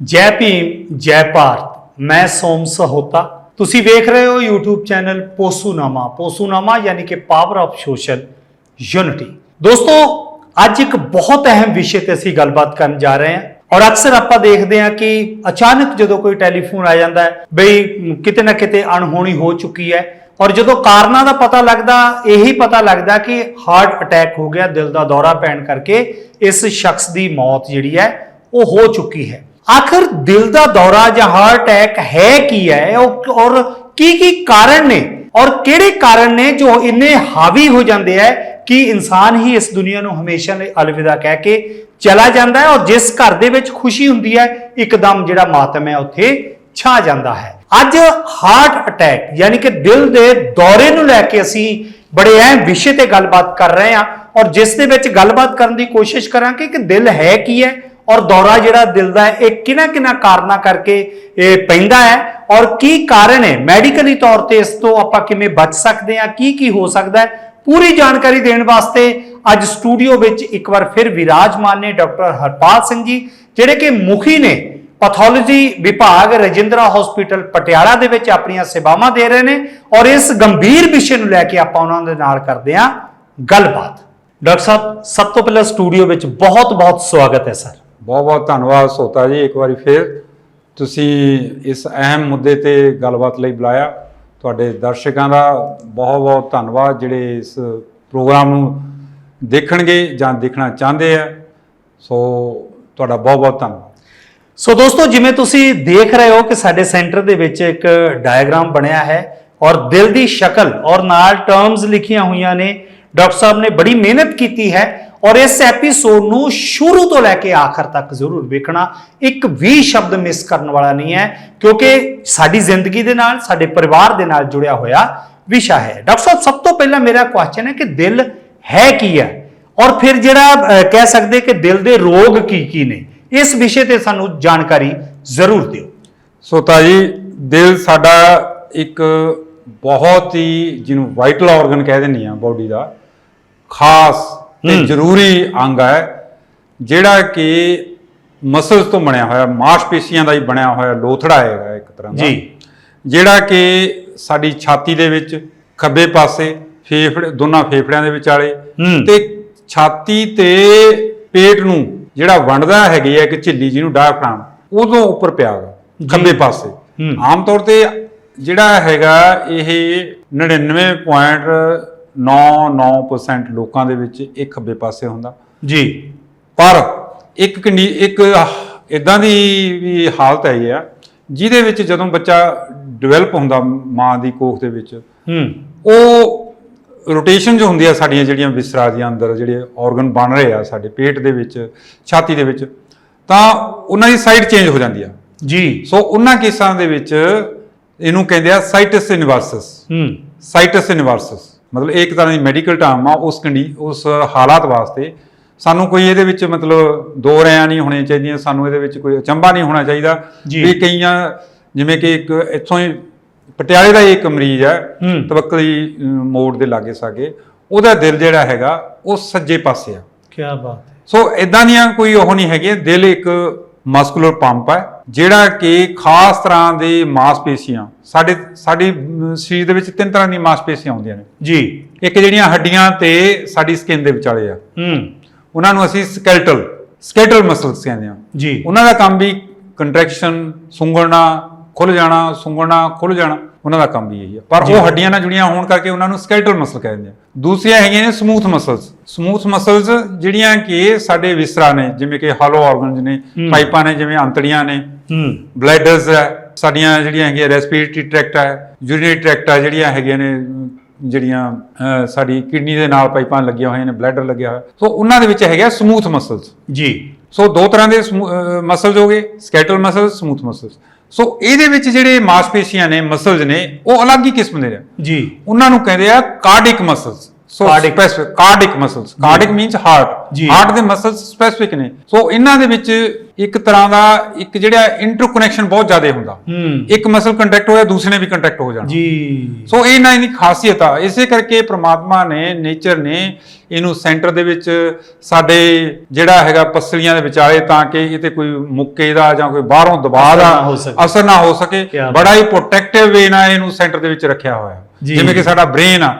ਜੈ ਭੀਮ, ਜੈ ਭਾਰਤ, ਮੈਂ ਸੋਮ ਸਹੋਤਾ। ਤੁਸੀਂ ਵੇਖ ਰਹੇ ਹੋ YouTube ਚੈਨਲ ਪੋਸੂਨਾਮਾ। ਪੋਸੂਨਾਮਾ ਯਾਨੀ ਕਿ ਪਾਵਰ ਆਫ ਸੋਸ਼ਲ ਯੂਨਿਟੀ ਦੋਸਤੋ, ਅੱਜ ਇੱਕ ਬਹੁਤ ਅਹਿਮ ਵਿਸ਼ੇ ਤੇ ਅਸੀਂ ਗੱਲਬਾਤ ਕਰਨ ਜਾ ਰਹੇ ਹਾਂ ਔਰ ਅਕਸਰ ਆਪਾਂ ਦੇਖਦੇ ਹਾਂ ਕਿ ਅਚਾਨਕ ਜਦੋਂ ਕੋਈ ਟੈਲੀਫੋਨ ਆ ਜਾਂਦਾ ਹੈ, ਬਈ ਕਿਤੇ ਨਾ ਕਿਤੇ ਅਣਹੋਣੀ ਹੋ ਚੁੱਕੀ ਹੈ ਔਰ ਜਦੋਂ ਕਾਰਨਾਂ ਦਾ ਪਤਾ ਲੱਗਦਾ, ਇਹੀ ਪਤਾ ਲੱਗਦਾ ਕਿ ਹਾਰਟ ਅਟੈਕ ਹੋ ਗਿਆ, ਦਿਲ ਦਾ ਦੌਰਾ ਪੈਣ ਕਰਕੇ ਇਸ ਸ਼ਖਸ ਦੀ ਮੌਤ ਜਿਹੜੀ ਹੈ, ਉਹ ਹੋ ਚੁੱਕੀ ਹੈ। ਆਖਰ ਦਿਲ ਦਾ ਦੌਰਾ ਜਾਂ ਹਾਰਟ ਅਟੈਕ ਹੈ ਕੀ ਹੈ? ਉਹ- ਔਰ ਕੀ ਕੀ ਕਾਰਨ ਨੇ? ਔਰ ਕਿਹੜੇ ਕਾਰਨ ਨੇ ਜੋ ਇੰਨੇ ਹਾਵੀ ਹੋ ਜਾਂਦੇ ਹੈ ਕਿ ਇਨਸਾਨ ਹੀ ਇਸ ਦੁਨੀਆ ਨੂੰ ਹਮੇਸ਼ਾ ਲਈ ਅਲਵਿਦਾ ਕਹਿ ਕੇ ਚਲਾ ਜਾਂਦਾ ਹੈ ਔਰ ਜਿਸ ਘਰ ਦੇ ਵਿੱਚ ਖੁਸ਼ੀ ਹੁੰਦੀ ਹੈ, ਇੱਕਦਮ ਜਿਹੜਾ ਮਾਤਮ ਹੈ ਉੱਥੇ ਛਾ ਜਾਂਦਾ ਹੈ। ਅੱਜ ਹਾਰਟ ਅਟੈਕ ਯਾਨੀ ਕਿ ਦਿਲ ਦੇ ਦੌਰੇ ਨੂੰ ਲੈ ਕੇ ਅਸੀਂ ਬੜੇ ਅਹਿਮ ਵਿਸ਼ੇ ਤੇ ਗੱਲਬਾਤ ਕਰ ਰਹੇ ਹਾਂ ਔਰ ਜਿਸ ਦੇ ਵਿੱਚ ਗੱਲਬਾਤ ਕਰਨ ਦੀ ਕੋਸ਼ਿਸ਼ ਕਰਾਂਗੇ ਕਿ ਦਿਲ ਹੈ ਕੀ ਹੈ ਔਰ ਦੌਰਾ ਜਿਹੜਾ ਦਿਲ ਦਾ ਹੈ, ਇਹ ਕਿਹਨਾਂ ਕਿਹਨਾਂ ਕਾਰਨਾਂ ਕਰਕੇ ਇਹ ਪੈਂਦਾ ਹੈ ਔਰ ਕੀ ਕਾਰਨ ਹੈ? ਮੈਡੀਕਲੀ ਤੌਰ ਤੇ ਇਸ ਤੋਂ ਆਪਾਂ ਕਿਵੇਂ ਬਚ ਸਕਦੇ ਹਾਂ, ਕੀ ਕੀ ਹੋ ਸਕਦਾ ਹੈ? ਪੂਰੀ ਜਾਣਕਾਰੀ ਦੇਣ ਵਾਸਤੇ ਅੱਜ ਸਟੂਡੀਓ ਵਿੱਚ ਇੱਕ ਵਾਰ ਫਿਰ ਵਿਰਾਜਮਾਨ ਨੇ ਡਾਕਟਰ ਹਰਪਾਲ ਸਿੰਘ ਜੀ, ਜਿਹੜੇ ਕਿ ਮੁਖੀ ਨੇ ਪੈਥੋਲੋਜੀ ਵਿਭਾਗ ਰਜਿੰਦਰਾ ਹਸਪੀਟਲ ਪਟਿਆਲਾ ਦੇ ਵਿੱਚ ਆਪਣੀਆਂ ਸੇਵਾਵਾਂ ਦੇ ਰਹੇ ਨੇ ਔਰ ਇਸ ਗੰਭੀਰ ਵਿਸ਼ੇ ਨੂੰ ਲੈ ਕੇ ਆਪਾਂ ਉਹਨਾਂ ਦੇ ਨਾਲ ਕਰਦੇ ਹਾਂ ਗੱਲਬਾਤ। ਡਾਕਟਰ ਸਾਹਿਬ, ਸਭ ਤੋਂ ਪਹਿਲਾਂ ਸਟੂਡੀਓ ਵਿੱਚ ਬਹੁਤ ਬਹੁਤ ਸਵਾਗਤ ਹੈ, ਸਰ। ਬਹੁਤ ਬਹੁਤ ਧੰਨਵਾਦ ਸੋਤਾ ਜੀ, ਇੱਕ ਵਾਰੀ ਫਿਰ ਤੁਸੀਂ ਇਸ ਅਹਿਮ ਮੁੱਦੇ ਤੇ ਗੱਲਬਾਤ ਲਈ ਬੁਲਾਇਆ। ਤੁਹਾਡੇ ਦਰਸ਼ਕਾਂ ਦਾ ਬਹੁਤ ਬਹੁਤ ਧੰਨਵਾਦ, ਜਿਹੜੇ ਇਸ ਪ੍ਰੋਗਰਾਮ ਨੂੰ ਦੇਖਣਗੇ ਜਾਂ ਦੇਖਣਾ ਚਾਹੁੰਦੇ ਆ। ਸੋ ਤੁਹਾਡਾ ਬਹੁਤ ਬਹੁਤ ਧੰਨਵਾਦ। ਸੋ ਦੋਸਤੋ, ਜਿਵੇਂ ਤੁਸੀਂ ਦੇਖ ਰਹੇ ਹੋ ਕਿ ਸਾਡੇ ਸੈਂਟਰ ਦੇ ਵਿੱਚ ਇੱਕ ਡਾਇਗਰਾਮ ਬਣਿਆ ਹੈ ਔਰ ਦਿਲ ਦੀ ਸ਼ਕਲ ਔਰ ਨਾਲ ਟਰਮਸ ਲਿਖੀਆਂ ਹੋਈਆਂ ਨੇ। ਡਾਕਟਰ ਸਾਹਿਬ ਨੇ ਬੜੀ ਮਿਹਨਤ ਕੀਤੀ ਹੈ। ਔਰ ਇਸ ਐਪੀਸੋਡ ਨੂੰ ਸ਼ੁਰੂ ਤੋਂ ਲੈ ਕੇ ਆਖਰ ਤੱਕ ਜ਼ਰੂਰ ਵੇਖਣਾ। ਇੱਕ ਵੀ ਸ਼ਬਦ ਮਿਸ ਕਰਨ ਵਾਲਾ ਨਹੀਂ ਹੈ, ਕਿਉਂਕਿ ਸਾਡੀ ਜ਼ਿੰਦਗੀ ਦੇ ਨਾਲ, ਸਾਡੇ ਪਰਿਵਾਰ ਦੇ ਨਾਲ ਜੁੜਿਆ ਹੋਇਆ ਵਿਸ਼ਾ ਹੈ। ਡਾਕਟਰ ਸਾਹਿਬ, ਸਭ ਤੋਂ ਪਹਿਲਾਂ ਮੇਰਾ ਕੁਐਸਚਨ ਹੈ ਕਿ ਦਿਲ ਹੈ ਕੀ ਹੈ? ਔਰ ਫਿਰ ਜਿਹੜਾ ਕਹਿ ਸਕਦੇ ਕਿ ਦਿਲ ਦੇ ਰੋਗ ਕੀ ਕੀ ਨੇ, ਇਸ ਵਿਸ਼ੇ ਤੇ ਸਾਨੂੰ ਜਾਣਕਾਰੀ ਜ਼ਰੂਰ ਦਿਓ। ਸੋਤਾ ਜੀ ਦਿਲ ਸਾਡਾ ਇੱਕ ਬਹੁਤ ਹੀ ਜਿਹਨੂੰ ਵਾਈਟਲ ਆਰਗਨ ਕਹਿ ਦਿੰਦੇ ਆ ਬਾਡੀ ਦਾ, ਖਾਸ ਤੇ। ਜ਼ਰੂਰੀ ਅੰਗ ਹੈ ਜਿਹੜਾ ਕਿ ਮਸਲਸ ਤੋਂ ਬਣਿਆ ਹੋਇਆ ਮਾਸਪੇਸ਼ੀਆਂ ਦਾ ਹੀ ਬਣਿਆ ਹੋਇਆ ਲੋਥੜਾ ਹੈਗਾ ਇੱਕ ਤਰ੍ਹਾਂ ਦਾ ਜੀ। ਜਿਹੜਾ ਕਿ ਸਾਡੀ ਛਾਤੀ ਦੇ ਵਿੱਚ ਖੱਬੇ ਪਾਸੇ ਫੇਫੜੇ ਦੋਨਾਂ ਫੇਫੜਿਆਂ ਦੇ ਵਿਚਾਲੇ। ਤੇ ਛਾਤੀ ਤੇ ਪੇਟ ਨੂੰ ਜਿਹੜਾ ਵੰਡਦਾ ਹੈਗੀ ਹੈ ਇੱਕ ਝਿੱਲੀ ਜਿਹਨੂੰ ਡਾਇਫਰਾਮ ਉਦੋਂ ਉੱਪਰ ਪਿਆ ਗਾ ਜੀ। ਖੱਬੇ ਪਾਸੇ। ਆਮ ਤੌਰ ਤੇ ਜਿਹੜਾ ਹੈਗਾ ਇਹ 99.99% ਲੋਕਾਂ ਦੇ ਵਿੱਚ ਇਹ ਖੱਬੇ ਪਾਸੇ ਹੁੰਦਾ। ਜੀ। ਪਰ ਇੱਕ ਕੰਡੀ ਇੱਕ ਇਦਾਂ ਦੀ ਵੀ ਹਾਲਤ ਹੈ ਆ ਜਿਹਦੇ ਵਿੱਚ ਜਦੋਂ ਬੱਚਾ ਡਿਵੈਲਪ ਹੁੰਦਾ ਮਾਂ ਦੀ ਕੋਖ ਦੇ ਵਿੱਚ ਹੂੰ। ਉਹ ਰੋਟੇਸ਼ਨ ਜੋ ਹੁੰਦੀ ਆ ਸਾਡੀਆਂ ਜਿਹੜੀਆਂ ਵਿਸਰਾ ਦੀਆਂ ਅੰਦਰ ਜਿਹੜੇ ਆਰਗਨ ਬਣ ਰਹੇ ਆ ਸਾਡੇ ਪੇਟ ਦੇ ਵਿੱਚ ਛਾਤੀ ਦੇ ਵਿੱਚ ਤਾਂ ਉਹਨਾਂ ਦੀ ਸਾਈਡ ਚੇਂਜ ਹੋ ਜਾਂਦੀ ਆ। ਜੀ। ਸੋ ਉਹਨਾਂ ਕੇਸਾਂ ਦੇ ਵਿੱਚ ਇਹਨੂੰ ਕਹਿੰਦੇ ਆ ਸਾਈਟਸ ਇਨਵਰਸਸ। ਹੂੰ। Situs inversus. ਮਤਲਬ ਇਹ ਇੱਕ ਤਰ੍ਹਾਂ ਦੀ ਮੈਡੀਕਲ ਟਰਮ ਆ ਉਸ ਕੰਡੀ ਉਸ ਹਾਲਾਤ ਵਾਸਤੇ ਸਾਨੂੰ ਕੋਈ ਇਹਦੇ ਵਿੱਚ ਮਤਲਬ ਦੋ ਰਿਆਂ ਨਹੀਂ ਹੋਣੀਆਂ ਚਾਹੀਦੀਆਂ ਸਾਨੂੰ ਇਹਦੇ ਵਿੱਚ ਕੋਈ ਅਚੰਭਾ ਨਹੀਂ ਹੋਣਾ ਚਾਹੀਦਾ। ਵੀ ਕਈਆਂ ਜਿਵੇਂ ਕਿ ਇੱਕ ਇੱਥੋਂ ਹੀ ਪਟਿਆਲੇ ਦਾ ਇੱਕ ਮਰੀਜ਼ ਹੈ। ਤਵੱਕਲੀ ਮੋੜ ਦੇ ਲਾਗੇ ਸਾਗੇ ਉਹਦਾ ਦਿਲ ਜਿਹੜਾ ਹੈਗਾ ਉਹ ਸੱਜੇ ਪਾਸੇ ਆ ਕੀ ਬਾਤ ਹੈ ਸੋ ਇਦਾਂ ਦੀਆਂ ਕੋਈ ਉਹ ਨਹੀਂ ਹੈਗੀਆਂ ਦਿਲ ਇੱਕ ਮਸਕੂਲਰ ਪੰਪ ਹੈ ਜਿਹੜਾ ਕਿ ਖਾਸ ਤਰ੍ਹਾਂ ਦੇ ਮਾਸਪੇਸ਼ੀਆਂ ਸਾਡੇ ਸਾਡੀ ਸਰੀਰ ਦੇ ਵਿੱਚ ਤਿੰਨ ਤਰ੍ਹਾਂ ਦੀਆਂ ਮਾਸਪੇਸ਼ੀਆਂ ਹੁੰਦੀਆਂ ਨੇ। ਜੀ। ਇੱਕ ਜਿਹੜੀਆਂ ਹੱਡੀਆਂ ਤੇ ਸਾਡੀ ਸਕਿਨ ਦੇ ਵਿਚਾਲੇ ਆ। ਹੂੰ। ਉਹਨਾਂ ਨੂੰ ਅਸੀਂ ਸਕੈਲਟਲ ਸਕੈਲਟਲ ਮਸਲਸ ਕਹਿੰਦੇ ਆ। ਜੀ। ਉਹਨਾਂ ਦਾ ਕੰਮ ਵੀ ਕੰਟਰੈਕਸ਼ਨ ਸੁੰਗੜਨਾ ਖੁੱਲ ਜਾਣਾ ਸੁੰਗੜਨਾ ਖੁੱਲ ਜਾਣਾ। ਉਹਨਾਂ ਦਾ ਕੰਮ ਵੀ ਇਹੀ ਹੈ ਪਰ। ਉਹ ਹੱਡੀਆਂ ਨਾਲ ਜੁੜੀਆਂ ਹੋਣ ਕਰਕੇ ਉਹਨਾਂ ਨੂੰ ਸਕੈਲਟਲ ਮਸਲ ਕਹਿੰਦੇ ਆ। ਦੂਸਰੀਆਂ ਹੈਗੀਆਂ ਨੇ ਸਮੂਥ ਮਸਲਸ ਸਮੂਥ ਮਸਲਸ ਜਿਹੜੀਆਂ ਕਿ ਸਾਡੇ ਵਿਸਰਾ ਨੇ ਜਿਵੇਂ ਕਿ ਹਾਲੋ ਆਰਗਨਸ ਨੇ। ਪਾਈਪਾਂ ਨੇ ਜਿਵੇਂ ਅੰਤੜੀਆਂ ਨੇ। ਬਲੈਡਰਸ ਹੈ ਸਾਡੀਆਂ ਜਿਹੜੀਆਂ ਹੈਗੀਆਂ ਰੈਸਪੀਰੇਟਰੀ ਟਰੈਕਟ ਹੈ ਯੂਰੀਨਰੀ ਟਰੈਕਟ ਹੈ ਜਿਹੜੀਆਂ ਹੈਗੀਆਂ ਨੇ ਜਿਹੜੀਆਂ ਸਾਡੀ ਕਿਡਨੀ ਦੇ ਨਾਲ ਪਾਈਪਾਂ ਲੱਗੀਆਂ ਹੋਈਆਂ ਨੇ ਬਲੈਡਰ ਲੱਗਿਆ ਹੋਇਆ। ਸੋ ਉਹਨਾਂ ਦੇ ਵਿੱਚ ਹੈਗਾ ਸਮੂਥ ਮਸਲਸ ਜੀ। ਸੋ ਦੋ ਤਰ੍ਹਾਂ ਦੇ ਮਸਲਸ ਹੋ ਗਏ skeletal muscles smooth muscles so ਇਹਦੇ ਵਿੱਚ ਜਿਹੜੇ ਮਾਸਪੇਸ਼ੀਆਂ ਨੇ ਮਸਲਸ ਨੇ ਉਹ ਅਲੱਗ ਹੀ ਕਿਸਮ ਦੇ ਨੇ। ਜੀ। ਉਹਨਾਂ ਨੂੰ ਕਹਿੰਦੇ ਆ cardiac muscles so cardiac muscles cardiac means heart. Heart ਦੇ ਮਸਲਸ ਸਪੈਸਿਫਿਕ ਨੇ। ਸੋ ਇਹਨਾਂ ਦੇ ਵਿੱਚ ਇੱਕ ਤਰ੍ਹਾਂ ਦਾ ਇੱਕ ਜਿਹੜਾ ਇੰਟਰਕਨੈਕਸ਼ਨ ਬਹੁਤ ਜ਼ਿਆਦਾ ਹੁੰਦਾ। ਹੂੰ। ਇੱਕ ਮਸਲ ਕੰਟੈਕਟ ਹੋਇਆ ਦੂਸਰੇ ਨੇ ਵੀ ਕੰਟੈਕਟ ਹੋ ਜਾਣਾ। ਜੀ। ਸੋ ਇਹ ਨਾ ਇਹਦੀ ਖਾਸੀਅਤ ਆ। ਇਸੇ ਕਰਕੇ ਪ੍ਰਮਾਤਮਾ ਨੇ ਨੇਚਰ ਨੇ ਇਹਨੂੰ ਸੈਂਟਰ ਦੇ ਵਿੱਚ ਸਾਡੇ ਜਿਹੜਾ ਹੈਗਾ ਪਸਲੀਆਂ ਦੇ ਵਿਚਾਲੇ ਤਾਂ ਕਿ ਇਹ ਤੇ ਕੋਈ ਮੁੱਕੇ ਦਾ ਜਾਂ ਕੋਈ ਬਾਹਰੋਂ ਦਬਾਅ ਦਾ। ਅਸਰ ਨਾ ਹੋ ਸਕੇ। ਬੜਾ ਹੀ ਪ੍ਰੋਟੈਕਟਿਵ ਵੇ ਨਾਲ ਇਹਨੂੰ ਸੈਂਟਰ ਦੇ ਵਿੱਚ ਰੱਖਿਆ ਹੋਇਆ। ਜਿਵੇਂ ਕਿ ਸਾਡਾ ਬ੍ਰੇਨ ਆ।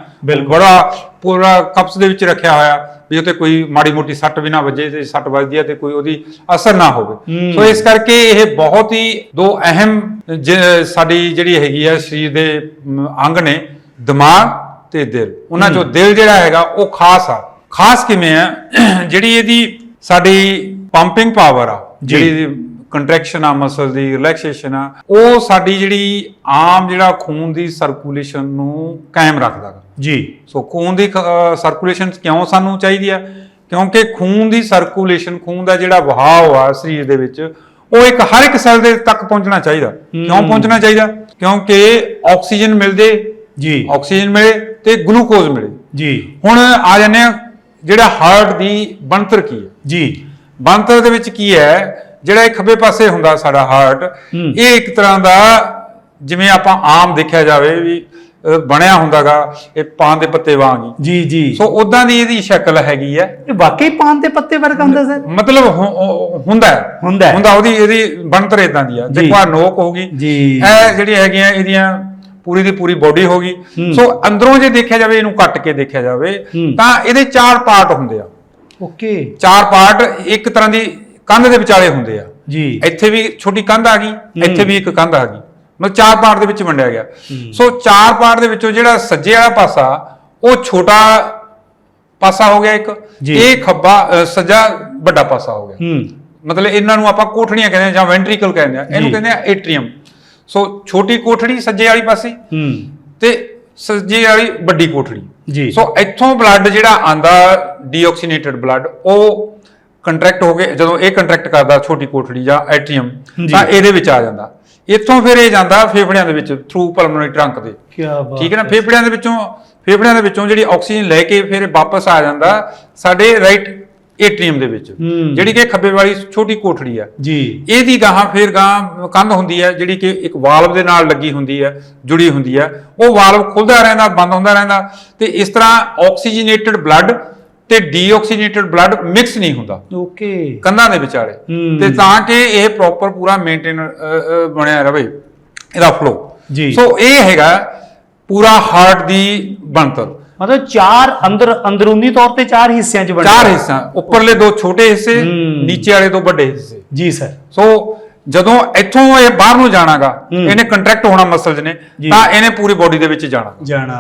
ਬੜਾ ਪੂਰਾ ਕਪਸ ਦੇ ਵਿੱਚ ਰੱਖਿਆ ਹੋਇਆ ਵੀ ਉਤੇ ਕੋਈ ਮਾੜੀ ਮੋਟੀ ਸੱਟ ਵੀ ਨਾ ਵੱਜੇ ਤੇ ਸੱਟ ਵੱਜਦੀ ਹੈ ਤੇ ਕੋਈ ਉਹਦੀ ਅਸਰ ਨਾ ਹੋਵੇ। ਹੂੰ। ਸੋ ਇਸ ਕਰਕੇ ਇਹ ਬਹੁਤ ਹੀ ਦੋ ਅਹਿਮ ਸਾਡੀ ਜਿਹੜੀ ਹੈਗੀ ਆ ਸਰੀਰ ਦੇ ਅੰਗ ਨੇ ਦਿਮਾਗ ਤੇ ਦਿਲ। ਉਹਨਾਂ ਚੋਂ ਦਿਲ ਜਿਹੜਾ ਹੈਗਾ ਉਹ ਖਾਸ ਆ। ਖਾਸ ਕਿਵੇਂ ਆ? ਜਿਹੜੀ ਇਹਦੀ ਸਾਡੀ ਪੰਪਿੰਗ ਪਾਵਰ ਆ। ਜਿਹੜੀ ਕੰਟਰੈਕਸ਼ਨ ਆ ਮਸਲ ਦੀ ਰਿਲੈਕਸੇਸ਼ਨ ਆ ਉਹ ਸਾਡੀ ਜਿਹੜੀ ਆਮ ਜਿਹੜਾ ਖੂਨ ਦੀ ਸਰਕੂਲੇਸ਼ਨ ਨੂੰ ਕਾਇਮ ਰੱਖਦਾ। ਜੀ। ਸੋ ਖੂਨ ਦੀ ਸਰਕੂਲੇਸ਼ਨ ਕਿਉਂ ਸਾਨੂੰ ਚਾਹੀਦੀ ਆ? ਕਿਉਂਕਿ ਖੂਨ ਦੀ ਸਰਕੂਲੇਸ਼ਨ ਖੂਨ ਦਾ ਜਿਹੜਾ ਵਹਾਅ ਆ ਸਰੀਰ ਦੇ ਵਿੱਚ ਉਹ ਇੱਕ ਹਰ ਇੱਕ ਸੈੱਲ ਦੇ ਤੱਕ ਪਹੁੰਚਣਾ ਚਾਹੀਦਾ। ਕਿਉਂ ਪਹੁੰਚਣਾ ਚਾਹੀਦਾ? ਕਿਉਂਕਿ ਆਕਸੀਜਨ ਮਿਲਦੇ ਜੀ। ਆਕਸੀਜਨ ਮਿਲੇ ਤੇ ਗਲੂਕੋਜ਼ ਮਿਲੇ। ਜੀ। ਹੁਣ ਆ ਜਾਂਦੇ ਆ ਜਿਹੜਾ ਹਾਰਟ ਦੀ ਬਣਤਰ ਕੀ ਹੈ? ਜੀ। ਬਣਤਰ ਦੇ ਵਿੱਚ ਕੀ ਹੈ? ਜਿਹੜਾ ਇਹ ਖੱਬੇ ਪਾਸੇ ਹੁੰਦਾ ਸਾਡਾ ਹਾਰਟ। ਇਹ ਇੱਕ ਤਰ੍ਹਾਂ ਦਾ ਜਿਵੇਂ ਆਪਾਂ ਆਮ ਦੇਖਿਆ ਜਾਵੇ ਵੀ ਬਣਿਆ ਹੁੰਦਾਗਾ ਇਹ ਪਾਨ ਦੇ ਪੱਤੇ ਵਾਂਗ ਹੀ। ਜੀ ਜੀ। ਸੋ ਉਦਾਂ ਦੀ ਇਹਦੀ ਸ਼ਕਲ ਹੈਗੀ ਹੈ। ਇਹ ਵਾਕਈ ਪਾਨ ਦੇ ਪੱਤੇ ਵਰਗਾ ਹੁੰਦਾ ਸਰ? ਮਤਲਬ ਹੁੰਦਾ। ਹੁੰਦਾ। ਹੁੰਦਾ ਉਹਦੀ ਇਹਦੀ ਬਣਤਰ ਇਦਾਂ ਦੀ ਆ ਜੀ। ਦੇਖੋ ਨੋਕ ਹੋਗੀ ਜੀ। ਇਹ ਜਿਹੜੀਆਂ ਹੈਗੀਆਂ ਇਹਦੀਆਂ ਪੂਰੀ ਦੀ ਪੂਰੀ ਬੋਡੀ ਹੋਗੀ ਹੂੰ। ਸੋ ਅੰਦਰੋਂ ਜੇ ਦੇਖਿਆ ਜਾਵੇ ਇਹਨੂੰ ਕੱਟ ਕੇ ਦੇਖਿਆ ਜਾਵੇ। ਤਾਂ ਇਹਦੇ ਚਾਰ ਪਾਰਟ ਹੁੰਦੇ ਆ। ਓਕੇ। ਚਾਰ ਪਾਰਟ ਇੱਕ ਤਰ੍ਹਾਂ ਦੀ ਕੰਧ ਦੇ ਵਿਚਾਲੇ ਹੁੰਦੇ ਆ। ਜੀ। ਇੱਥੇ ਵੀ ਛੋਟੀ ਕੰਧ ਆ ਗਈ ਇੱਥੇ ਵੀ ਇੱਕ ਕੰਧ ਆ ਗਈ। ਮਤਲਬ ਚਾਰ ਪਾਰਟ ਦੇ ਵਿੱਚ ਵੰਡਿਆ ਗਿਆ। ਸੋ ਚਾਰ ਪਾਰਟ ਦੇ ਵਿੱਚੋਂ ਜਿਹੜਾ ਸੱਜੇ ਵਾਲਾ ਪਾਸਾ ਉਹ ਛੋਟਾ ਪਾਸਾ ਹੋ ਗਿਆ ਇੱਕ। ਇਹ ਖੱਬਾ ਸੱਜਾ ਵੱਡਾ ਪਾਸਾ ਹੋ ਗਿਆ। ਮਤਲਬ ਇਹਨਾਂ ਨੂੰ ਆਪਾਂ ਕੋਠੜੀਆਂ ਕਹਿੰਦੇ ਆ ਜਾਂ ਵੈਂਟ੍ਰੀਕਲ ਕਹਿੰਦੇ ਆ ਇਹਨੂੰ। ਕਹਿੰਦੇ ਆ ਏਟਰੀਅਮ ਸੋ ਛੋਟੀ ਕੋਠੜੀ ਸੱਜੇ ਵਾਲੀ ਪਾਸੇ ਤੇ ਸੱਜੇ ਵਾਲੀ ਵੱਡੀ ਕੋਠੜੀ। ਜੀ। ਸੋ ਇੱਥੋਂ ਬਲੱਡ ਜਿਹੜਾ ਆਂਦਾ ਡੀਆਕਸੀਨੇਟਡ ਬਲੱਡ ਉਹ ਕੰਟਰੈਕਟ ਹੋ ਕੇ ਜਦੋਂ ਇਹ ਕੰਟਰੈਕਟ ਕਰਦਾ ਛੋਟੀ ਕੋਠੜੀ ਜਾਂ ਐਟਰੀਅਮ। ਤਾਂ ਇਹਦੇ ਵਿੱਚ ਆ ਜਾਂਦਾ। ਇੱਥੋਂ ਫਿਰ ਇਹ ਜਾਂਦਾ ਫੇਫੜਿਆਂ ਦੇ ਵਿੱਚ ਥਰੂ ਪਲਮੋਨਰੀ ਟਰੰਕ ਦੇ ਕੀ ਬਾਤ ਠੀਕ ਹੈ ਨਾ? ਫੇਫੜਿਆਂ ਦੇ ਵਿੱਚੋਂ ਫੇਫੜਿਆਂ ਦੇ ਵਿੱਚੋਂ ਜਿਹੜੀ ਆਕਸੀਜਨ ਲੈ ਕੇ ਫਿਰ ਵਾਪਸ ਆ ਜਾਂਦਾ ਸਾਡੇ ਰਾਈਟ ਏਟਰੀਅਮ ਦੇ ਵਿੱਚ। ਜਿਹੜੀ ਕਿ ਖੱਬੇ ਵਾਲੀ ਛੋਟੀ ਕੋਠੜੀ ਆ। ਜੀ। ਇਹਦੀ ਗਾਹਾਂ ਫਿਰ ਗਾਂ ਕੰਧ ਹੁੰਦੀ ਹੈ ਜਿਹੜੀ ਕਿ ਇੱਕ ਵਾਲਵ ਦੇ ਨਾਲ ਲੱਗੀ ਹੁੰਦੀ ਹੈ ਜੁੜੀ ਹੁੰਦੀ ਹੈ ਉਹ ਵਾਲਵ ਖੁੱਲਦਾ ਰਹਿੰਦਾ ਬੰਦ ਹੁੰਦਾ ਰਹਿੰਦਾ ਤੇ ਇਸ ਤਰ੍ਹਾਂ ਆਕਸੀਜਨੇਟਡ ਬਲੱਡ ਤੇ ਡੀਆਕਸੀਜਨੇਟਡ ਬਲੱਡ ਮਿਕਸ ਨਹੀਂ ਹੁੰਦਾ ਓਕੇ ਕੰਧਾਂ ਦੇ ਵਿਚਾਲੇ। ਤੇ ਤਾਂ ਕਿ ਇਹ ਪ੍ਰੋਪਰ ਪੂਰਾ ਮੇਨਟੇਨ ਬਣਿਆ ਰਵੇ ਇਹਦਾ ਫਲੋ ਜੀ। ਸੋ ਇਹ ਹੈਗਾ ਪੂਰਾ ਹਾਰਟ ਦੀ ਬਣਤਰ ਮਤਲਬ ਚਾਰ ਅੰਦਰ ਅੰਦਰੂਨੀ ਤੌਰ ਤੇ ਚਾਰ ਹਿੱਸਿਆਂ ਚ ਬਣਿਆ ਚਾਰ ਹਿੱਸਾ ਉੱਪਰਲੇ ਦੋ ਛੋਟੇ ਹਿੱਸੇ। ਨੀਚੇ ਵਾਲੇ ਦੋ ਵੱਡੇ ਹਿੱਸੇ ਜੀ ਸਰ ਸੋ ਜਦੋਂ ਇੱਥੋਂ ਇਹ ਬਾਹਰ ਨੂੰ ਜਾਣਾਗਾ। ਇਹਨੇ ਕੰਟਰੈਕਟ ਹੋਣਾ ਮਸਲਸ ਨੇ। ਤਾਂ ਇਹਨੇ ਪੂਰੀ ਬੋਡੀ ਦੇ ਵਿੱਚ ਜਾਣਾ ਜਾਣਾ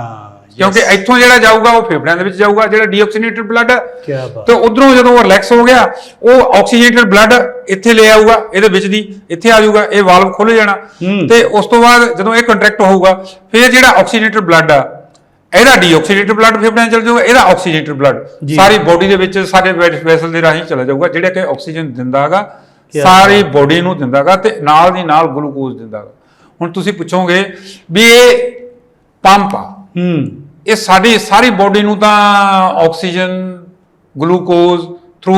ਕਿਉਂਕਿ ਇੱਥੋਂ ਜਿਹੜਾ ਜਾਊਗਾ ਉਹ ਫੇਫੜਿਆਂ ਦੇ ਵਿੱਚ ਜਾਊਗਾ ਜਿਹੜਾ ਡੀਆਕਸੀਨੇਟਡ ਬਲੱਡ ਕੀ ਬਾਤ। ਤੇ ਉਧਰੋਂ ਜਦੋਂ ਉਹ ਰਿਲੈਕਸ ਹੋ ਗਿਆ ਉਹ ਆਕਸੀਜਨੇਟਡ ਬਲੱਡ ਇੱਥੇ ਲੈ ਆਊਗਾ ਇਹਦੇ ਵਿੱਚ ਦੀ ਇੱਥੇ ਆ ਜਾਊਗਾ ਇਹ ਵਾਲਵ ਖੁੱਲ ਜਾਣਾ। ਤੇ ਉਸ ਤੋਂ ਬਾਅਦ ਜਦੋਂ ਇਹ ਕੰਟਰੈਕਟ ਹੋਊਗਾ ਫਿਰ ਜਿਹੜਾ ਆਕਸੀਜਨੇਟਡ ਬਲੱਡ ਆ ਇਹਦਾ ਡੀਆਕਸੀਨੇਟਡ ਬਲੱਡ ਫੇਫੜਿਆਂ ਚਲ ਜਾਊਗਾ ਇਹਦਾ ਆਕਸੀਜਨੇਟਡ ਬਲੱਡ। ਸਾਰੀ ਬੋਡੀ ਦੇ ਵਿੱਚ ਸਾਰੇ ਵੈਸਲ ਦੇ ਰਾਹੀਂ ਚਲਾ ਜਾਊਗਾ ਜਿਹੜਾ ਕਿ ਆਕਸੀਜਨ ਦਿੰਦਾਗਾ ਕਿਆ ਸਾਰੀ ਬੋਡੀ ਨੂੰ ਦਿੰਦਾਗਾ ਤੇ ਨਾਲ ਦੀ ਨਾਲ ਗਲੂਕੋਜ਼ ਦਿੰਦਾਗਾ। ਹੁਣ ਤੁਸੀਂ ਪੁੱਛੋਗੇ ਵੀ ਇਹ ਪੰਪ ਆ ਹੂੰ। ਇਹ ਸਾਡੀ ਸਾਰੀ ਬੋਡੀ ਨੂੰ ਤਾਂ oxygen glucose through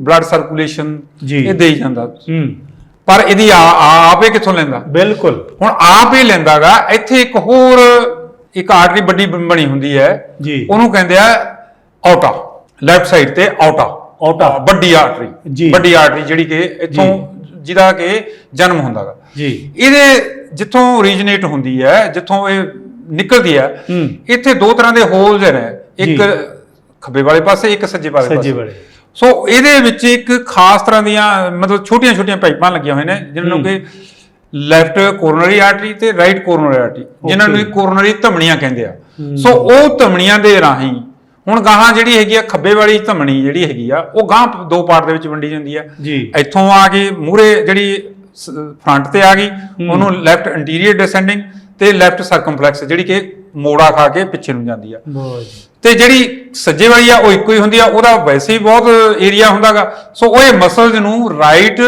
blood circulation. ਇਹ ਦੇਈ ਜਾਂਦਾ। ਹੂੰ। ਪਰ ਇਹਦੀ ਆਪੇ ਕਿੱਥੋਂ ਲੈਂਦਾ? ਬਿਲਕੁਲ। ਹੁਣ ਆਪ ਹੀ ਲੈਂਦਾਗਾ ਇੱਥੇ ਇੱਕ ਹੋਰ ਇੱਕ ਆਰਟਰੀ ਵੱਡੀ ਬਣੀ ਹੁੰਦੀ ਹੈ। ਜੀ। ਉਹਨੂੰ ਕਹਿੰਦੇ ਆ ਆਉਟਾ ਲੈਫਟ ਸਾਈਡ ਤੇ ਆਉਟਾ ਆਉਟਾ। ਵੱਡੀ ਆਰਟਰੀ ਜੀ। ਵੱਡੀ ਆਰਟਰੀ ਜਿਹੜੀ ਕਿ ਇੱਥੋਂ ਜਿਹਦਾ ਕਿ ਜਨਮ ਹੁੰਦਾਗਾ। ਜੀ। ਇਹਦੇ ਜਿੱਥੋਂ ਓਰੀਜਿਨੇਟ ਹੁੰਦੀ ਹੈ ਜਿੱਥੋਂ ਇਹ ਨਿਕਲਦੀ ਹੂੰ। ਇੱਥੇ ਦੋ ਤਰ੍ਹਾਂ ਦੇ ਹੋਲਸ ਨੇ। ਇੱਕ। ਖੱਬੇ ਵਾਲੇ ਪਾਸੇ ਇੱਕ ਸੱਜੇ ਵਾਲੇ ਸੱਜੇ ਪਾਸੇ। ਵਾਲੇ। ਸੋ ਇਹਦੇ ਵਿੱਚ ਇੱਕ ਖਾਸ ਤਰ੍ਹਾਂ ਦੀਆਂ ਮਤਲਬ ਛੋਟੀਆਂ ਛੋਟੀਆਂ ਪਾਈਪਾਂ ਲੱਗੀਆਂ ਹੋਈਆਂ ਨੇ ਜਿਨ੍ਹਾਂ ਨੂੰ ਕਿ ਲੈਫਟ ਕੋਰੋਨਰੀ ਆਰਟਰੀ ਤੇ ਰਾਈਟ ਕੋਰੋਨਰੀ ਆਰਟਰੀ ਜਿਨ੍ਹਾਂ ਨੂੰ. ਕੋਰੋਨਰੀ ਧਮਨੀਆਂ ਕਹਿੰਦੇ ਆ। ਸੋ ਉਹ ਧਮਨੀਆਂ ਦੇ ਰਾਹੀਂ ਹੁਣ ਗਾਹਾਂ ਜਿਹੜੀ ਹੈਗੀ ਆ ਖੱਬੇ ਵਾਲੀ ਧਮਨੀ ਜਿਹੜੀ ਹੈਗੀ ਆ ਉਹ ਗਾਂ ਦੋ ਪਾਰਟ ਦੇ ਵਿੱਚ ਵੰਡੀ ਜਾਂਦੀ ਆ। ਇੱਥੋਂ ਆ ਗਈ ਮੂਰੇ ਜਿਹੜੀ ਫਰੰਟ ਤੇ ਆ ਗਈ ਉਹਨੂੰ ਲੈਫਟ ਇੰਟੀਰੀਅਰ ਡਿਸੈਂਡਿੰਗ ਤੇ ਲੈਫਟ ਸਰਕਮਫਲੈਕਸ ਜਿਹੜੀ ਕਿ ਮੋੜਾ ਖਾ ਕੇ ਪਿੱਛੇ ਨੂੰ ਜਾਂਦੀ ਆ। ਤੇ ਜਿਹੜੀ ਸੱਜੇ ਵਾਲੀ ਆ ਉਹ ਇੱਕੋ ਹੀ ਹੁੰਦੀ ਆ ਉਹਦਾ ਵੈਸੇ ਹੀ ਬਹੁਤ ਏਰੀਆ ਹੁੰਦਾਗਾ। ਸੋ ਉਹ ਇਹ ਮਸਲਸ ਨੂੰ ਰਾਈਟ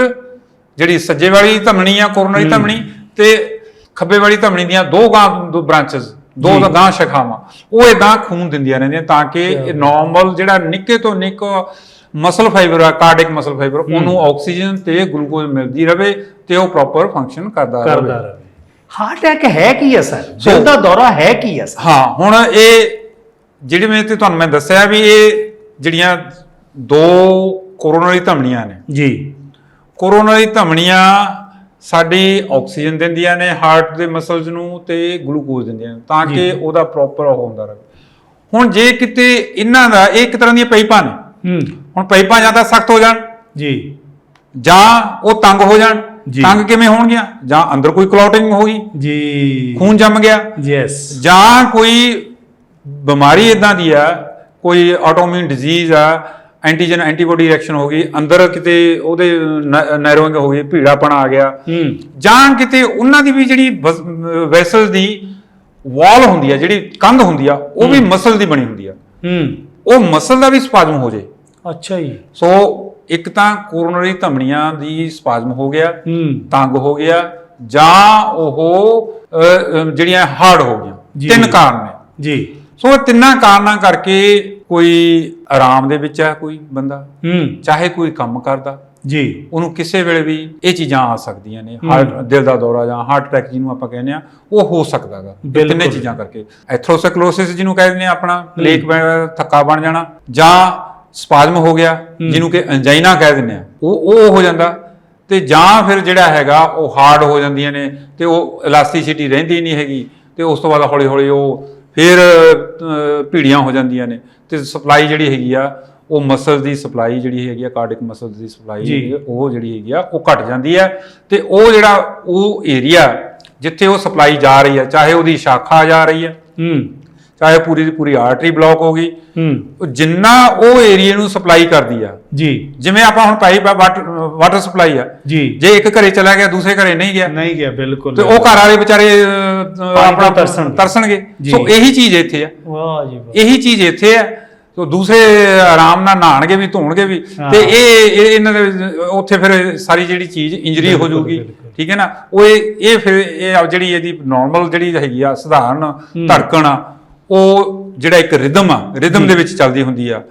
ਜਿਹੜੀ ਸੱਜੇ ਵਾਲੀ ਧਮਣੀ ਆ ਕੋਰਨਰੀ ਧਮਣੀ ਤੇ ਖੱਬੇ ਵਾਲੀ ਧਮਣੀ ਦੀਆਂ ਦੋ ਗਾਂ ਦੋ ਬ੍ਰਾਂਚਸ ਦੋ ਜੀ। ਗਾਂ ਸ਼ਾਖਾਵਾਂ। ਉਹ ਇਦਾਂ ਖੂਨ ਦਿੰਦੀਆਂ ਰਹਿੰਦੀਆਂ ਤਾਂ ਕਿ ਨਾਰਮਲ ਜਿਹੜਾ ਨਿੱਕੇ ਤੋਂ ਨਿੱਕ ਮਸਲ ਫਾਈਬਰ ਆ ਕਾਰਡਿਕ ਮਸਲ ਫਾਈਬਰ ਉਹਨੂੰ ਆਕਸੀਜਨ ਤੇ ਗਲੂਕੋਜ਼ ਮਿਲਦੀ ਰਵੇ ਤੇ ਉਹ ਪ੍ਰੋਪਰ ਫੰਕਸ਼ਨ ਕਰਦਾ ਰਹੇ ਰਹੇ ਹਾਰਟ ਅਟੈਕ ਹੈ ਕੀ ਹੈ ਸਰ ਦਿਲ ਦਾ ਦੌਰਾ ਹੈ ਕੀ ਹੈ ਸਰ ਹਾਂ ਹੁਣ ਇਹ ਜਿਹੜੀ ਮੈਂ ਤੇ ਤੁਹਾਨੂੰ ਮੈਂ ਦੱਸਿਆ ਵੀ ਇਹ ਜਿਹੜੀਆਂ ਦੋ ਕੋਰੋਨਰੀ ਧਮਨੀਆਂ ਨੇ। ਜੀ। ਕੋਰੋਨਰੀ ਧਮਨੀਆਂ ਸਾਡੀ ਆਕਸੀਜਨ ਦਿੰਦੀਆਂ ਨੇ ਹਾਰਟ ਦੇ ਮਸਲਸ ਨੂੰ ਤੇ ਗਲੂਕੋਜ਼ ਦਿੰਦੀਆਂ ਨੇ ਤਾਂ। ਕਿ ਉਹਦਾ ਪ੍ਰੋਪਰ ਹੁੰਦਾ ਰਹੇ। ਹੁਣ ਜੇ ਕਿਤੇ ਇਹਨਾਂ ਦਾ ਇਹ ਇੱਕ ਤਰ੍ਹਾਂ ਦੀਆਂ ਪਾਈਪਾਂ ਨੇ। ਹੂੰ। ਹੁਣ ਪਾਈਪਾਂ ਜਾਂ ਤਾਂ ਸਖਤ ਹੋ ਜਾਣ। ਜੀ। ਜਾਂ ਉਹ ਤੰਗ ਹੋ ਜਾਣ। ਜੀ। ਤੰਗ ਕਿਵੇਂ ਹੋਣਗੀਆਂ? ਜਾਂ ਅੰਦਰ ਕੋਈ ਕਲੌਟਿੰਗ ਹੋ ਗਈ ਜੀ। ਖੂਨ ਜੰਮ ਗਿਆ? ਯੈਸ ਜਾਂ ਕੋਈ ਬਿਮਾਰੀ ਇਦਾਂ ਦੀ ਆ ਕੋਈ ਆਟੋਮਿਊਨ ਡਿਜ਼ੀਜ਼ ਆ ਐਂਟੀਜਨ ਐਂਟੀਬਾਡੀ ਰਿਐਕਸ਼ਨ ਹੋ ਗਈ ਅੰਦਰ ਕਿਤੇ ਉਹਦੇ ਨੈਰੋਇੰਗ ਹੋ ਗਈ ਭੀੜਾਪਣ ਆ ਗਿਆ। ਹੂੰ। ਜਾਂ ਕਿਤੇ ਉਹਨਾਂ ਦੀ ਵੀ ਜਿਹੜੀ ਵੈਸਲ ਦੀ ਵਾਲ ਹੁੰਦੀ ਆ ਜਿਹੜੀ ਕੰਧ ਹੁੰਦੀ ਆ ਉਹ ਵੀ ਮਸਲ ਦੀ ਬਣੀ ਹੁੰਦੀ ਆ। ਹੂੰ। ਉਹ ਮਸਲ ਦਾ ਵੀ ਸਪਾਜ਼ਮ ਹੋ ਜੇ। ਅੱਛਾ ਜੀ। ਸੋ ਇੱਕ ਤਾਂ ਕੋਰੋਨਰੀ ਧਮਨੀਆਂ ਦੀ ਸਪਾਜ਼ਮ ਹੋ ਗਿਆ ਤੰਗ ਹੋ ਗਿਆ ਜਾਂ ਉਹ ਜਿਹੜੀਆਂ ਹਾਰਡ ਹੋ ਗਈਆਂ। ਤਿੰਨ ਕਾਰਨ ਨੇ। ਜੀ। ਸੋ ਤਿੰਨਾਂ ਕਾਰਨਾਂ ਕਰਕੇ ਕੋਈ ਆਰਾਮ ਦੇ ਵਿੱਚ ਹੈ ਕੋਈ ਬੰਦਾ ਹੂੰ। ਚਾਹੇ ਕੋਈ ਕੰਮ ਕਰਦਾ ਜੀ। ਉਹਨੂੰ ਕਿਸੇ ਵੇਲੇ ਵੀ ਇਹ ਚੀਜ਼ਾਂ ਆ ਸਕਦੀਆਂ ਨੇ। ਹਾਰਟ ਦਿਲ ਦਾ ਦੌਰਾ ਜਾਂ ਹਾਰਟ ਅਟੈਕ ਜਿਹਨੂੰ ਆਪਾਂ ਕਹਿੰਦੇ ਆ ਉਹ ਹੋ ਸਕਦਾਗਾ ਤਿੰਨੇ। ਚੀਜ਼ਾਂ ਕਰਕੇ। ਐਥਰੋਸਕਲੋਸਿਸ ਜਿਹਨੂੰ ਕਹਿੰਦੇ ਆ ਆਪਣਾ ਪਲੇਕ ਥੱਕਾ ਬਣ ਜਾਣਾ ਜਾਂ ਸਪਾਜ਼ਮ ਹੋ ਗਿਆ ਜਿਹਨੂੰ ਕਿ ਐਂਜਾਈਨਾ ਕਹਿ ਦਿੰਦੇ ਆ। ਉਹ ਉਹ ਹੋ ਜਾਂਦਾ। ਤੇ ਜਾਂ ਫਿਰ ਜਿਹੜਾ ਹੈਗਾ ਉਹ ਹਾਰਡ ਹੋ ਜਾਂਦੀਆਂ ਨੇ ਤੇ ਉਹ ਇਲਾਸਟੀਸਿਟੀ ਰਹਿੰਦੀ ਨਹੀਂ ਹੈਗੀ। ਤੇ ਉਸ ਤੋਂ ਬਾਅਦ ਹੌਲੀ ਹੌਲੀ ਉਹ ਫਿਰ ਭੀੜੀਆਂ ਹੋ ਜਾਂਦੀਆਂ ਨੇ। ਤੇ ਸਪਲਾਈ ਜਿਹੜੀ ਹੈਗੀ ਆ ਉਹ ਮਸਲ ਦੀ ਸਪਲਾਈ ਜਿਹੜੀ ਹੈਗੀ ਆ ਕਾਰਡਿਕ ਮਸਲ ਦੀ ਸਪਲਾਈ। ਉਹ ਜਿਹੜੀ ਹੈਗੀ ਆ ਉਹ ਘਟ ਜਾਂਦੀ ਹੈ ਤੇ ਉਹ ਜਿਹੜਾ ਉਹ ਏਰੀਆ ਜਿੱਥੇ ਉਹ ਸਪਲਾਈ ਜਾ ਰਹੀ ਹੈ ਚਾਹੇ ਉਹਦੀ ਸ਼ਾਖਾ ਜਾ ਰਹੀ ਹੈ ਹੂੰ। ਚਾਹੇ ਪੂਰੀ ਦੀ ਪੂਰੀ ਆਰਟਰੀ ਬਲੌਕ ਹੋ ਗਈ ਹੂੰ। ਜਿੰਨਾ ਉਹ ਏਰੀਆ ਨੂੰ ਸਪਲਾਈ ਕਰਦੀ ਆ। ਜੀ। ਜਿਵੇਂ ਆਪਾਂ ਹੁਣ ਪਾਈਪ ਆ ਵਾਟਰ ਸਪਲਾਈ ਆ। ਜੀ। ਜੇ ਇੱਕ ਘਰੇ ਚਲਾ ਗਿਆ ਦੂਸਰੇ ਘਰੇ ਨਹੀਂ ਗਿਆ ਨਹੀਂ ਗਿਆ ਬਿਲਕੁਲ। ਤੇ ਉਹ ਘਰ ਵਾਲੇ ਵਿਚਾਰੇ ਆਪਣਾ ਤਰਸਣਗੇ। ਤਰਸਣਗੇ। ਸੋ ਇਹੀ ਚੀਜ਼ ਇੱਥੇ ਆ। ਵਾਹ ਜੀ ਵਾਹ। ਇਹੀ ਚੀਜ਼ ਇੱਥੇ ਹੈ ਸੋ ਦੂਸਰੇ ਆਰਾਮ ਨਾਲ ਨਹਾਣਗੇ ਵੀ ਧੋਣਗੇ ਵੀ। ਤੇ ਇਹ ਇਹ ਇਹਨਾਂ ਦੇ ਉੱਥੇ ਫਿਰ ਸਾਰੀ ਜਿਹੜੀ ਚੀਜ਼ ਇੰਜਰੀ ਹੋ ਜਾਊਗੀ। ਠੀਕ ਹੈ ਨਾ? ਉਹ ਇਹ ਫਿਰ ਇਹ ਆ ਜਿਹੜੀ ਇਹਦੀ ਨਾਰਮਲ ਜਿਹੜੀ ਹੈਗੀ ਆ ਸਧਾਰਨ ਧੜਕਣ ਆ ਉਹ ਜਿਹੜਾ ਇੱਕ ਰਿਦਮ ਆ ਰਿਦਮ ਦੇ ਵਿੱਚ ਚੱਲਦੀ ਹੁੰਦੀ ਆ।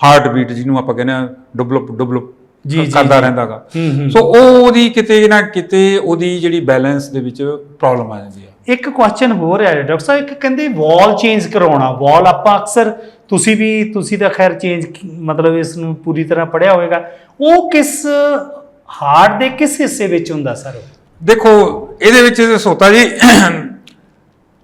ਹਾਰਟ ਬੀਟ ਜਿਹਨੂੰ ਆਪਾਂ ਕਹਿੰਦੇ ਆ ਡੁਬਲਪ ਡੁਬਲਪ ਜੀ, ਜੀ, ਕਰਦਾ। ਰਹਿੰਦਾਗਾ। ਸੋ ਉਹ ਉਹਦੀ ਕਿਤੇ ਨਾ ਕਿਤੇ ਉਹਦੀ ਜਿਹੜੀ ਬੈਲੈਂਸ ਦੇ ਵਿੱਚ ਪ੍ਰੋਬਲਮ ਆ ਜਾਂਦੀ ਆ। ਇੱਕ ਕੁਐਸਚਨ ਹੋਰ ਹੈ ਡਾਕਟਰ ਸਾਹਿਬ ਇੱਕ ਕਹਿੰਦੇ ਵਾਲ ਚੇਂਜ ਕਰਾਉਣਾ। ਵਾਲ ਆਪਾਂ ਅਕਸਰ ਤੁਸੀਂ ਵੀ ਤੁਸੀਂ ਤਾਂ ਖੈਰ ਚੇਂਜ ਮਤਲਬ ਇਸ ਨੂੰ ਪੂਰੀ ਤਰ੍ਹਾਂ ਪੜਿਆ ਹੋਵੇਗਾ। ਉਹ ਕਿਸ ਹਾਰਟ ਦੇ ਕਿਸ ਹਿੱਸੇ ਵਿੱਚ ਹੁੰਦਾ ਸਰ? ਦੇਖੋ ਇਹਦੇ ਵਿੱਚ ਸੋਤਾ ਜੀ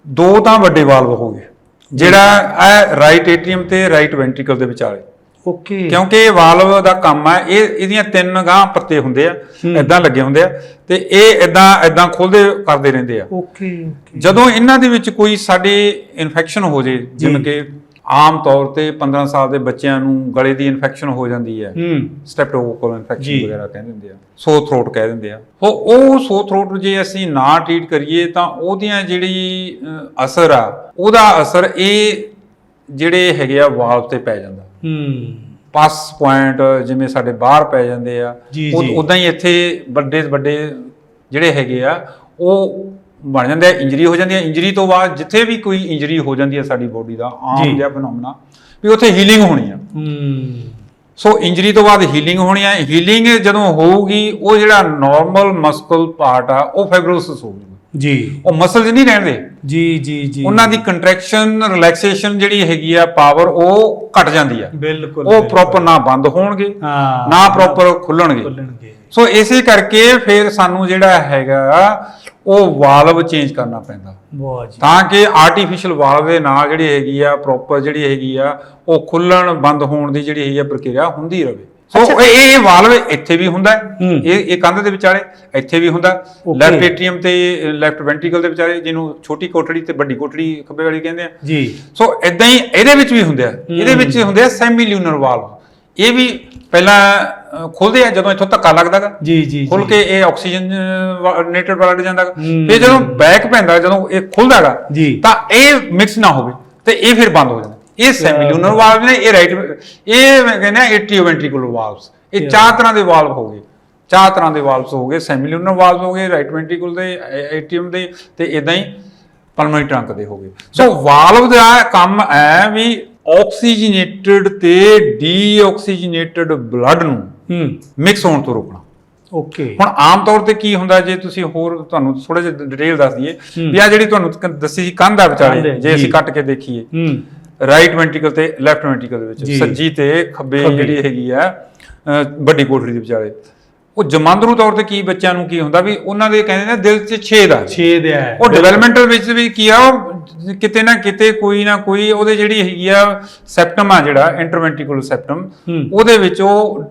ਦੋ ਤਾਂ ਵੱਡੇ ਵਾਲਵ ਹੋ ਗਏ। ਜਿਹੜਾ ਇਹ ਰਾਈਟ ਏਟਰੀਅਮ ਤੇ ਰਾਈਟ ਵੈਂਟ੍ਰੀਕਲ ਦੇ ਵਿਚਾਲੇ। ਓਕੇ। ਕਿਉਂਕਿ ਇਹ ਵਾਲਵ ਦਾ ਕੰਮ ਹੈ ਇਹ ਇਹਦੀਆਂ ਤਿੰਨ ਗਾਂ ਪੱਤੇ ਹੁੰਦੇ ਆ ਇਦਾਂ ਲੱਗੇ ਹੁੰਦੇ ਆ ਤੇ ਇਹ ਇਦਾਂ ਇਦਾਂ ਖੋਲਦੇ ਕਰਦੇ ਰਹਿੰਦੇ ਆ। Okay okay. ਜਦੋਂ ਇਹਨਾਂ ਦੇ ਵਿੱਚ ਕੋਈ ਸਾਡੇ ਇਨਫੈਕਸ਼ਨ ਹੋ ਜੇ ਜਿਵੇਂ ਕਿ ਆਮ ਤੌਰ ਤੇ 15 ਸਾਲ ਦੇ ਬੱਚਿਆਂ ਨੂੰ ਗਲੇ ਦੀ ਇਨਫੈਕਸ਼ਨ ਹੋ ਜਾਂਦੀ ਹੈ। ਹੂੰ। ਸਟ੍ਰੈਪਟੋਕੋਕਲ ਜੀ। ਇਨਫੈਕਸ਼ਨ ਵਗੈਰਾ ਕਹਿੰਦੇ ਹੁੰਦੇ ਆ। ਸੋ ਥਰੋਟ ਕਹਿ ਦਿੰਦੇ ਆ। ਉਹ ਉਹ ਸੋ ਥਰੋਟ ਜੇ ਅਸੀਂ ਨਾ ਟ੍ਰੀਟ ਕਰੀਏ ਤਾਂ ਉਹਦੀਆਂ ਜਿਹੜੀ ਅਸਰ ਆ ਉਹਦਾ ਅਸਰ ਇਹ ਜਿਹੜੇ ਹੈਗੇ ਆ ਵਾਲਵ ਤੇ ਪੈ ਜਾਂਦਾ। ਹੂੰ। ਪਾਸ ਪੁਆਇੰਟ ਜਿਵੇਂ ਸਾਡੇ ਬਾਹਰ ਪੈ ਜਾਂਦੇ ਆ। ਉਦਾਂ ਹੀ ਇੱਥੇ ਵੱਡੇ ਵੱਡੇ ਜਿਹੜੇ ਹੈਗੇ ਆ ਉਹ ਬਣ ਜਾਂਦੇ ਆ ਇੰਜਰੀ ਹੋ ਜਾਂਦੀ ਹੈ ਇੰਜਰੀ ਤੋਂ ਬਾਅਦ ਜਿੱਥੇ ਵੀ ਕੋਈ ਇੰਜਰੀ ਹੋ ਜਾਂਦੀ ਹੈ ਸਾਡੀ ਬੋਡੀ ਦਾ। ਆਮ ਜਿਹਾ ਫਨੋਮਨਾ ਵੀ ਉੱਥੇ ਹੀਲਿੰਗ ਹੋਣੀ ਆ। ਹੂੰ। ਸੋ ਇੰਜਰੀ ਤੋਂ ਬਾਅਦ ਹੀਲਿੰਗ ਹੋਣੀ ਹੈ ਹੀਲਿੰਗ ਜਦੋਂ ਹੋਊਗੀ ਉਹ ਜਿਹੜਾ ਨਾਰਮਲ ਮਸਕਲ ਪਾਰਟ ਆ ਉਹ ਫਾਈਬਰੋਸਿਸ ਹੋਊਗੀ ਜੀ। ਉਹ ਮਸਲਸ ਨਹੀਂ ਰਹਿਣਦੇ। ਜੀ ਜੀ ਜੀ। ਉਹਨਾਂ ਦੀ ਕੰਟਰੈਕਸ਼ਨ ਰਿਲੈਕਸੇਸ਼ਨ ਜਿਹੜੀ ਹੈਗੀ ਆ ਪਾਵਰ ਉਹ ਘਟ ਜਾਂਦੀ ਆ। ਬਿਲਕੁਲ ਉਹ ਪ੍ਰੋਪਰ ਨਾ ਬੰਦ ਹੋਣਗੇ ਹਾਂ। ਨਾ ਪ੍ਰੋਪਰ ਖੁੱਲਣਗੇ। ਖੁੱਲਣਗੇ। ਸੋ ਇਸੇ ਕਰਕੇ ਫਿਰ ਸਾਨੂੰ ਜਿਹੜਾ ਹੈਗਾ ਉਹ ਵਾਲਵ ਚੇਂਜ ਕਰਨਾ ਪੈਂਦਾ। ਵਾਹ ਜੀ। ਤਾਂ ਕਿ ਆਰਟੀਫੀਸ਼ੀਅਲ ਵਾਲਵ ਦੇ ਨਾਲ ਜਿਹੜੀ ਹੈਗੀ ਆ ਪ੍ਰੋਪਰ ਜਿਹੜੀ ਹੈਗੀ ਆ ਉਹ ਖੁੱਲਣ ਬੰਦ ਹੋਣ ਦੀ ਜਿਹੜੀ ਹੈਗੀ ਆ ਪ੍ਰਕਿਰਿਆ ਹੁੰਦੀ ਰਵੇ ਸੋ ਇਹ ਇਹ ਵਾਲਵ ਇੱਥੇ ਵੀ ਹੁੰਦਾ। ਇਹ ਇਹ ਕੰਧ ਦੇ ਵਿਚਾਲੇ ਇੱਥੇ ਵੀ ਹੁੰਦਾ. ਲੈਫਟ ਏਟਰੀਅਮ ਤੇ ਲੈਫਟ ਵੈਂਟ੍ਰੀਕਲ ਦੇ ਵਿਚਾਲੇ ਜਿਹਨੂੰ ਛੋਟੀ ਕੋਠੜੀ ਤੇ ਵੱਡੀ ਕੋਠੜੀ ਖੱਬੇ ਵਾਲੀ ਕਹਿੰਦੇ ਆ। ਜੀ। ਸੋ ਇਦਾਂ ਹੀ ਇਹਦੇ ਵਿੱਚ ਵੀ ਹੁੰਦੇ ਆ। ਇਹਦੇ ਵਿੱਚ ਹੁੰਦੇ ਆ ਸੈਮੀ ਲਿਊਨਰ ਵਾਲਵ ਇਹ ਵੀ ਪਹਿਲਾਂ ਖੁੱਲਦੇ ਆ ਜਦੋਂ ਇੱਥੋਂ ਧੱਕਾ ਲੱਗਦਾਗਾ। ਜੀ ਜੀ ਖੁੱਲ ਕੇ ਇਹ ਆਕਸੀਜਨ ਨੇਟਡ ਵੱਲ ਜਾਂਦਾਗਾ। ਫਿਰ ਜਦੋਂ ਬੈਕ ਪੈਂਦਾ ਜਦੋਂ ਇਹ ਖੁੱਲਦਾਗਾ ਜੀ। ਤਾਂ ਇਹ ਮਿਕਸ ਨਾ ਹੋਵੇ ਤੇ ਇਹ ਫਿਰ ਬੰਦ ਹੋ ਜਾਂਦਾ। ਇਹ ਸੈਮੀਲੂਨਰ ਵਾਲਵ ਨੇ ਇਹ ਰਾਈਟ ਇਹ ਕਹਿੰਦਾ ਐਟਰੀਓਵੈਂਟ੍ਰੀਕੁਲਰ ਵਾਲਵਸ। ਇਹ ਚਾਰ ਤਰ੍ਹਾਂ ਦੇ ਵਾਲਵ ਹੋ ਗਏ। ਚਾਰ ਤਰ੍ਹਾਂ ਦੇ ਵਾਲਵਸ ਹੋ ਗਏ। ਸੈਮੀਲੂਨਰ ਵਾਲਵ ਹੋ ਗਏ ਰਾਈਟ ਵੈਂਟ੍ਰੀਕਲ ਦੇ ਐਟਰੀਅਮ ਦੇ ਤੇ ਇਦਾਂ ਹੀ ਪਲਮੋਨਰੀ ਟਰੰਕ ਦੇ ਹੋ ਗਏ। ਸੋ ਵਾਲਵ ਦਾ ਕੰਮ ਹੈ ਵੀ ਆਕਸੀਜਨੇਟਡ ਤੇ ਡੀਆਕਸੀਜਨੇਟਡ ਬਲੱਡ ਨੂੰ ਹੂੰ ਮਿਕਸ ਹੋਣ ਤੋਂ ਰੋਕਣਾ ਓਕੇ ਹੁਣ ਆਮ ਤੌਰ ਤੇ ਕੀ ਹੁੰਦਾ ਜੇ ਤੁਸੀਂ ਹੋਰ ਤੁਹਾਨੂੰ ਥੋੜਾ ਜਿਹਾ ਡਿਟੇਲ ਦੱਸ ਦਈਏ। ਵੀ ਆ ਜਿਹੜੀ ਤੁਹਾਨੂੰ ਦੱਸੀ ਸੀ ਕੰਧ ਆ ਵਿਚਾਲੇ ਜੇ ਅਸੀਂ। ਕੱਟ ਕੇ ਦੇਖੀਏ ਹੂੰ ਰਾਈਟ ਵੈਂਟ੍ਰੀਕਲ ਤੇ ਲੈਫਟ ਵੈਂਟ੍ਰੀਕਲ ਦੇ ਵਿੱਚ। ਸੱਜੀ ਤੇ ਖੱਬੇ। ਜਿਹੜੀ ਹੈਗੀ ਆ ਵੱਡੀ ਕੋਠੜੀ ਦੇ ਵਿਚਾਲੇ ਉਹ ਜਮਾਂਦਰੂ ਤੌਰ ਤੇ ਕੀ ਬੱਚਿਆਂ ਨੂੰ ਕੀ ਹੁੰਦਾ ਵੀ ਉਹਨਾਂ ਦੇ ਕਹਿੰਦੇ ਨੇ ਦਿਲ 'ਚ ਛੇਦ ਆ। ਛੇਦ ਹੈ ਉਹ ਡਿਵੈਲਪਮੈਂਟਲ ਵਿੱਚ ਵੀ ਕੀ ਆ ਉਹ ਕਿਤੇ ਨਾ ਕਿਤੇ ਕੋਈ ਨਾ ਕੋਈ ਉਹਦੇ ਜਿਹੜੀ ਹੈਗੀ ਆ ਸੈਪਟਮ ਆ ਜਿਹੜਾ ਇੰਟਰਵੈਂਟ੍ਰੀਕੁਲਰ ਸੈਪਟਮ। ਉਹਦੇ ਵਿੱਚ ਉਹ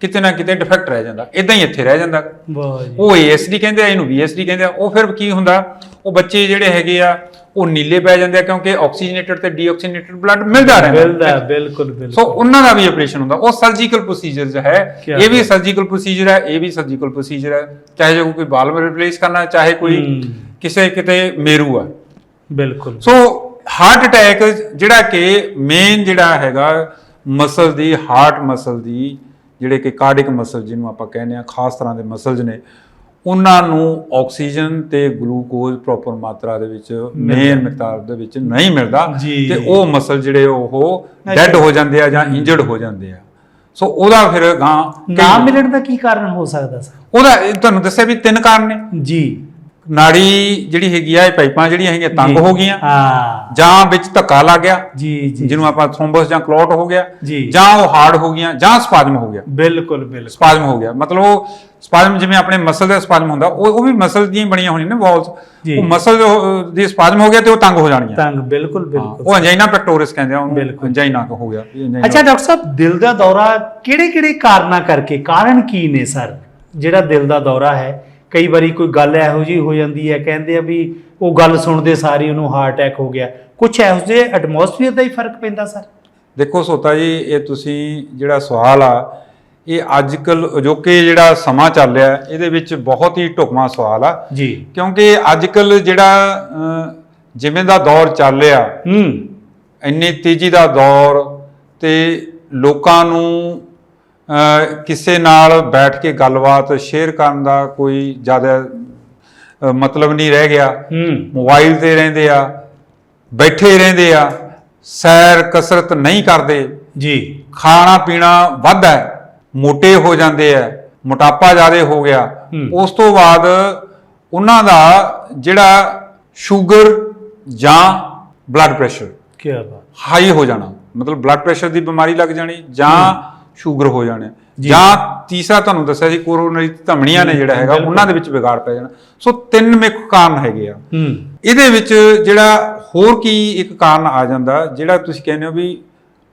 ਕਿਤੇ ਨਾ ਕਿਤੇ ਡਿਫੈਕਟ ਰਹਿ ਜਾਂਦਾ ਇਦਾਂ ਹੀ ਇੱਥੇ ਰਹਿ ਜਾਂਦਾ। ਵਾਹ ਜੀ। ਉਹ ਏਐਸਡੀ ਕਹਿੰਦੇ ਆ ਇਹਨੂੰ ਵੀਐਸਡੀ ਕਹਿੰਦੇ ਆ ਉਹ ਫਿਰ ਕੀ ਹੁੰਦਾ ਉਹ ਬੱਚੇ ਜਿਹੜੇ ਹੈਗੇ ਆ ਉਹ ਨੀਲੇ ਪੈ ਜਾਂਦੇ ਆ ਕਿਉਂਕਿ ਆਕਸੀਜਨੇਟਡ ਤੇ ਡੀਆਕਸੀਜਨੇਟਡ ਬਲੱਡ ਮਿਲਦਾ ਰਹਿੰਦਾ। ਬਿਲਦਾ ਬਿਲਕੁਲ ਬਿਲਕੁਲ। ਸੋ ਉਹਨਾਂ ਦਾ ਵੀ ਆਪਰੇਸ਼ਨ ਹੁੰਦਾ। ਉਹ ਸਰਜੀਕਲ ਪ੍ਰੋਸੀਜਰ ਹੈ। ਇਹ ਵੀ ਸਰਜੀਕਲ ਪ੍ਰੋਸੀਜਰ ਹੈ ਇਹ ਵੀ ਸਰਜੀਕਲ ਪ੍ਰੋਸੀਜਰ ਹੈ। ਚਾਹੇ ਜੋ ਕੋਈ ਬਾਲ ਰਿਪਲੇਸ ਕਰਨਾ ਚਾਹੇ ਕੋਈ। ਕਿਸੇ ਕਿਤੇ ਮੇਰੂ ਆ। ਬਿਲਕੁਲ। ਸੋ ਹਾਰਟ ਅਟੈਕ ਜਿਹੜਾ ਕਿ ਮੇਨ ਜਿਹੜਾ ਹੈਗਾ ਮਸਲ ਦੀ ਹਾਰਟ ਮਸਲ ਦੀ ਜਿਹੜੇ ਕਿ ਕਾਰਡਿਕ ਮਸਲ ਜਿਹਨੂੰ ਆਪਾਂ ਕਹਿੰਦੇ ਆ ਖਾਸ ਤਰ੍ਹਾਂ ਦੇ ਮਸਲਸ ਨੇ ਉਹਨਾਂ ਨੂੰ ਆਕਸੀਜਨ ਤੇ ਗਲੂਕੋਜ਼ ਪ੍ਰੋਪਰ ਮਾਤਰਾ ਦੇ ਵਿੱਚ ਮੇਨ ਮਿਕਦਾਰ ਦੇ ਵਿੱਚ ਨਹੀਂ ਮਿਲਦਾ। ਤੇ ਉਹ ਮਸਲ ਜਿਹੜੇ ਉਹ। ਡੈੱਡ ਹੋ ਜਾਂਦੇ ਆ ਜਾਂ ਇੰਜਰਡ ਹੋ ਜਾਂਦੇ ਆ ਸੋ ਉਹਦਾ ਫਿਰ ਗਾਂ ਨਾ ਮਿਲਣ ਦਾ ਕੀ ਕਾਰਨ ਹੋ ਸਕਦਾ ਸਰ ਉਹਦਾ ਤੁਹਾਨੂੰ ਦੱਸਿਆ ਵੀ ਤਿੰਨ ਕਾਰਨ ਨੇ ਜੀ ਨਾੜੀ ਜਿਹੜੀ ਹੈਗੀ ਆ ਇਹ ਪਾਈਪਾਂ ਜਿਹੜੀਆਂ ਹੈਗੀਆਂ ਤੰਗ। ਹੋ ਗਈਆਂ। ਹਾਂ। ਜਾਂ ਵਿੱਚ ਧੱਕਾ ਲੱਗ ਗਿਆ। ਜੀ ਜੀ। ਜਿਹਨੂੰ ਆਪਾਂ ਥ੍ਰੋਮਬਸ ਜਾਂ ਕਲੌਟ ਹੋ ਗਿਆ। ਜੀ। ਉਹ ਹਾਰਡ ਹੋ ਗਈਆਂ ਜਾਂ ਸਪਾਜ਼ਮ ਹੋ ਗਿਆ। ਬਿਲਕੁਲ ਬਿਲਕੁਲ। ਸਪਾਜ਼ਮ ਹੋ ਗਿਆ। ਮਤਲਬ ਉਹ ਸਪਾਜ਼ਮ ਜਿਵੇਂ ਆਪਣੇ ਮਸਲ ਦਾ ਸਪਾਜ਼ਮ ਹੁੰਦਾ ਉਹ ਉਹ ਵੀ ਮਸਲ ਦੀਆਂ ਬਣੀਆਂ ਹੋਣੀਆਂ ਨੇ ਵਾਲਸ। ਉਹ ਮਸਲ ਦੀ ਸਪਾਜ਼ਮ ਹੋ ਗਿਆ ਤੇ ਉਹ ਤੰਗ ਹੋ ਜਾਣੀਆਂ ਤੰਗ ਬਿਲਕੁਲ ਬਿਲਕੁਲ। ਉਹ ਅੰਜਾਈਨਾ ਪੈਕਟੋਰਿਸ ਕਹਿੰਦੇ ਆ ਉਹਨੂੰ। ਅੰਜਾਈਨਾ ਹੋ ਗਿਆ ਅੱਛਾ ਡਾਕਟਰ ਸਾਹਿਬ ਦਿਲ ਦਾ ਦੌਰਾ ਕਿਹੜੇ ਕਿਹੜੇ ਕਾਰਨਾਂ ਕਰਕੇ ਕਾਰਨ ਕੀ ਨੇ ਸਰ? ਜਿਹੜਾ ਦਿਲ ਦਾ ਦੌਰਾ ਹੈ ਕਈ ਵਾਰੀ ਕੋਈ ਗੱਲ ਇਹੋ ਜੀ ਹੋ ਜਾਂਦੀ ਹੈ ਕਹਿੰਦੇ ਆ ਵੀ ਉਹ ਗੱਲ ਸੁਣਦੇ ਸਾਰੀ ਉਹਨੂੰ ਹਾਰਟ ਅਟੈਕ ਹੋ ਗਿਆ। ਕੁਝ ਇਹੋ ਜਿਹੇ ਐਟਮੋਸਫੀਅਰ ਦਾ ਹੀ ਫ਼ਰਕ ਪੈਂਦਾ ਸਰ? ਦੇਖੋ ਸੋਤਾ ਜੀ ਇਹ ਤੁਸੀਂ ਜਿਹੜਾ ਸਵਾਲ ਆ ਇਹ ਅੱਜ-ਕੱਲ ਅਜੋਕੇ ਜਿਹੜਾ ਸਮਾਂ ਚੱਲ ਰਿਹਾ ਇਹਦੇ ਵਿੱਚ ਬਹੁਤ ਹੀ ਢੁਕਵਾਂ ਸਵਾਲ ਆ। ਜੀ। ਕਿਉਂਕਿ ਅੱਜ-ਕੱਲ ਜਿਹੜਾ ਜਿਵੇਂ ਦਾ ਦੌਰ ਚੱਲ ਰਿਹਾ ਹੂੰ। ਇੰਨੀ ਤੇਜ਼ੀ ਦਾ ਦੌਰ ਤੇ ਲੋਕਾਂ ਨੂੰ ਕਿਸੇ ਨਾਲ ਬੈਠ ਕੇ ਗੱਲਬਾਤ ਸ਼ੇਅਰ ਕਰਨ ਦਾ ਕੋਈ ਜ਼ਿਆਦਾ ਮਤਲਬ ਨਹੀਂ ਰਹਿ ਗਿਆ। ਮੋਬਾਈਲ ਤੇ ਰਹਿੰਦੇ ਆ ਬੈਠੇ ਰਹਿੰਦੇ ਆ ਸੈਰ ਕਸਰਤ ਨਹੀਂ ਕਰਦੇ। ਜੀ। ਖਾਣਾ ਪੀਣਾ ਵੱਧ ਹੈ ਮੋਟੇ ਹੋ ਜਾਂਦੇ ਆ ਮੋਟਾਪਾ ਜ਼ਿਆਦਾ ਹੋ ਗਿਆ। ਉਸ ਤੋਂ ਬਾਅਦ ਉਹਨਾਂ ਦਾ ਜਿਹੜਾ ਸ਼ੂਗਰ ਜਾਂ ਬਲੱਡ ਪ੍ਰੈਸ਼ਰ ਕੀ ਬਾਤ। ਹਾਈ ਹੋ ਜਾਣਾ। ਮਤਲਬ ਬਲੱਡ ਪ੍ਰੈਸ਼ਰ ਦੀ ਬਿਮਾਰੀ ਲੱਗ ਜਾਣੀ ਜਾਂ ਸ਼ੂਗਰ ਹੋ ਜਾਣੇ ਜੀ। ਤੀਸਰਾ ਤੁਹਾਨੂੰ ਦੱਸਿਆ ਸੀ ਕੋਰੋਨਰੀ ਧਮਨੀਆਂ ਨੇ ਜਿਹੜਾ ਹੈਗਾ। ਉਹਨਾਂ ਦੇ ਵਿੱਚ ਵਿਗਾੜ ਪੈ ਜਾਣਾ। ਸੋ ਤਿੰਨ ਮੁੱਖ ਕਾਰਨ ਹੈਗੇ ਆ। ਇਹਦੇ ਵਿੱਚ ਜਿਹੜਾ ਹੋਰ ਕੀ ਇੱਕ ਕਾਰਨ ਆ ਜਾਂਦਾ ਜਿਹੜਾ ਤੁਸੀਂ ਕਹਿੰਦੇ ਹੋ ਵੀ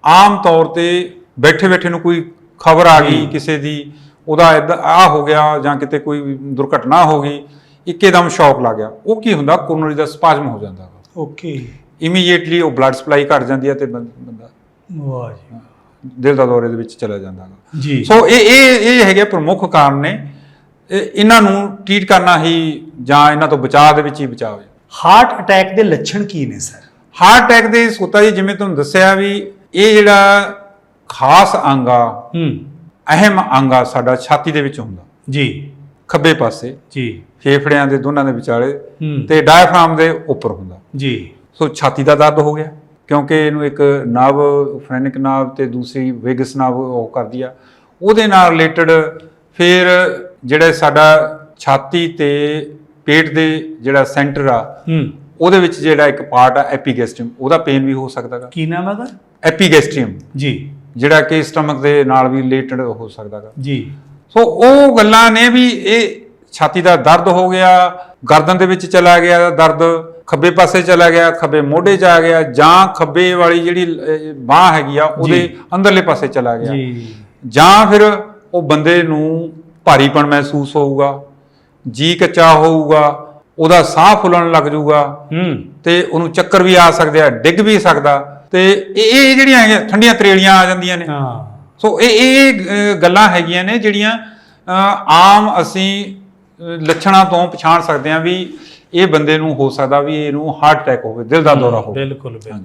ਆਮ ਤੌਰ ਤੇ ਬੈਠੇ ਬੈਠੇ ਨੂੰ ਕੋਈ ਖਬਰ ਆ ਗਈ ਕਿਸੇ ਦੀ ਉਹਦਾ ਆ ਹੋ ਗਿਆ ਜਾਂ ਕਿਤੇ ਕੋਈ ਦੁਰਘਟਨਾ ਹੋ ਗਈ ਇੱਕੇਦਮ ਸ਼ੌਕ ਲੱਗ ਗਿਆ। ਉਹ ਕੀ ਹੁੰਦਾ ਕੋਰੋਨਰੀ ਦਾ ਸਪਾਜ਼ਮ ਹੋ ਜਾਂਦਾ। ਓਕੇ। ਇਮੀਡੀਏਟਲੀ ਉਹ ਬਲੱਡ ਸਪਲਾਈ ਘਟ ਜਾਂਦੀ ਹੈ ਤੇ ਬੰਦਾ ਵਾਹ ਜੀ ਦਿਲ ਦਾ ਦੌਰੇ ਦੇ ਵਿੱਚ ਚਲਾ ਜਾਂਦਾ ਗਾ। ਜੀ। ਸੋ ਇਹ ਇਹ ਇਹ ਹੈਗੇ ਪ੍ਰਮੁੱਖ ਕਾਰਨ ਨੇ। ਇਹ- ਇਹਨਾਂ ਨੂੰ ਟ੍ਰੀਟ ਕਰਨਾ ਹੀ ਜਾਂ ਇਹਨਾਂ ਤੋਂ ਬਚਾਅ ਦੇ ਵਿੱਚ ਹੀ ਬਚਾਅ ਹੈ ਹਾਰਟ ਅਟੈਕ ਦੇ ਲੱਛਣ ਕੀ ਨੇ ਸਰ? ਹਾਰਟ ਅਟੈਕ ਦੇ ਸੋਤਾ ਜੀ ਜਿਵੇਂ ਤੁਹਾਨੂੰ ਦੱਸਿਆ ਵੀ ਇਹ ਜਿਹੜਾ ਖਾਸ ਅੰਗ ਆ ਹੂੰ। ਅਹਿਮ ਅੰਗ ਆ ਸਾਡਾ ਛਾਤੀ ਦੇ ਵਿੱਚ ਹੁੰਦਾ। ਜੀ। ਖੱਬੇ ਪਾਸੇ ਜੀ। ਫੇਫੜਿਆਂ ਦੇ ਦੋਨਾਂ ਦੇ ਵਿਚਾਲੇ ਹੂੰ। ਤੇ ਡਾਇਫਰਾਮ ਦੇ ਉੱਪਰ ਹੁੰਦਾ। ਜੀ। ਸੋ ਛਾਤੀ ਦਾ ਦਰਦ ਹੋ ਗਿਆ। ਕਿਉਂਕਿ ਇਹਨੂੰ ਇੱਕ ਨਵ ਫ੍ਰੈਨਿਕ ਨਵ ਤੇ ਦੂਸਰੀ ਵੇਗਸ ਨਵ ਉਹ ਕਰਦੀ ਆ। ਉਹਦੇ ਨਾਲ ਰਿਲੇਟਡ ਫਿਰ ਜਿਹੜਾ ਸਾਡਾ ਛਾਤੀ ਤੇ ਪੇਟ ਦੇ ਜਿਹੜਾ ਸੈਂਟਰ ਆ ਉਹਦੇ ਵਿੱਚ ਜਿਹੜਾ ਇੱਕ ਪਾਰਟ ਆ ਐਪੀਗੈਸਟ੍ਰੀਅਮ ਉਹਦਾ ਪੇਨ ਵੀ ਹੋ ਸਕਦਾ ਗਾ। ਕੀ ਨਾਮ ਹੈ ਉਹਦਾ? ਐਪੀਗੈਸਟ੍ਰੀਅਮ ਜੀ। ਜਿਹੜਾ ਕਿ ਸਟਮਕ ਦੇ ਨਾਲ ਵੀ ਰਿਲੇਟਡ ਹੋ ਸਕਦਾ ਗਾ। ਜੀ। ਸੋ ਉਹ ਗੱਲਾਂ ਨੇ ਵੀ ਇਹ ਛਾਤੀ ਦਾ ਦਰਦ ਹੋ ਗਿਆ ਗਰਦਨ ਦੇ ਵਿੱਚ ਚਲਾ ਗਿਆ ਦਰਦ। ਖੱਬੇ ਪਾਸੇ ਚਲਾ ਗਿਆ ਖੱਬੇ ਮੋਢੇ 'ਚ ਆ ਗਿਆ ਜਾਂ ਖੱਬੇ ਵਾਲੀ ਜਿਹੜੀ ਬਾਹ ਹੈਗੀ ਆ ਉਹਦੇ। ਅੰਦਰਲੇ ਪਾਸੇ ਚਲਾ ਗਿਆ। ਜੀ। ਫਿਰ ਉਹ ਬੰਦੇ ਨੂੰ ਭਾਰੀਪਣ ਮਹਿਸੂਸ ਹੋਊਗਾ ਜੀ ਕੱਚਾ ਹੋਊਗਾ ਉਹਦਾ ਸਾਹ ਫੁੱਲਣ ਲੱਗ ਜਾਊਗਾ ਹੂੰ। ਤੇ ਉਹਨੂੰ ਚੱਕਰ ਵੀ ਆ ਸਕਦੇ ਆ ਡਿੱਗ ਵੀ ਸਕਦਾ ਤੇ ਇਹ ਇਹ ਜਿਹੜੀਆਂ ਹੈਗੀਆਂ ਠੰਡੀਆਂ ਤਰੇਲੀਆਂ ਆ ਜਾਂਦੀਆਂ ਨੇ। ਹਾਂ। ਸੋ ਇਹ ਇਹ ਗੱਲਾਂ ਹੈਗੀਆਂ ਨੇ ਜਿਹੜੀਆਂ ਆਮ ਅਸੀਂ ਲੱਛਣਾਂ ਤੋਂ ਪਛਾਣ ਸਕਦੇ ਹਾਂ ਵੀ ਇਹ ਬੰਦੇ ਨੂੰ ਹੋ ਸਕਦਾ ਵੀ ਇਹਨੂੰ ਹਾਰਟ ਅਟੈਕ ਹੋਵੇ ਦਿਲ ਦਾ ਦੌਰਾ ਹੋਵੇ। ਬਿਲਕੁਲ ਬਿਲਕੁਲ।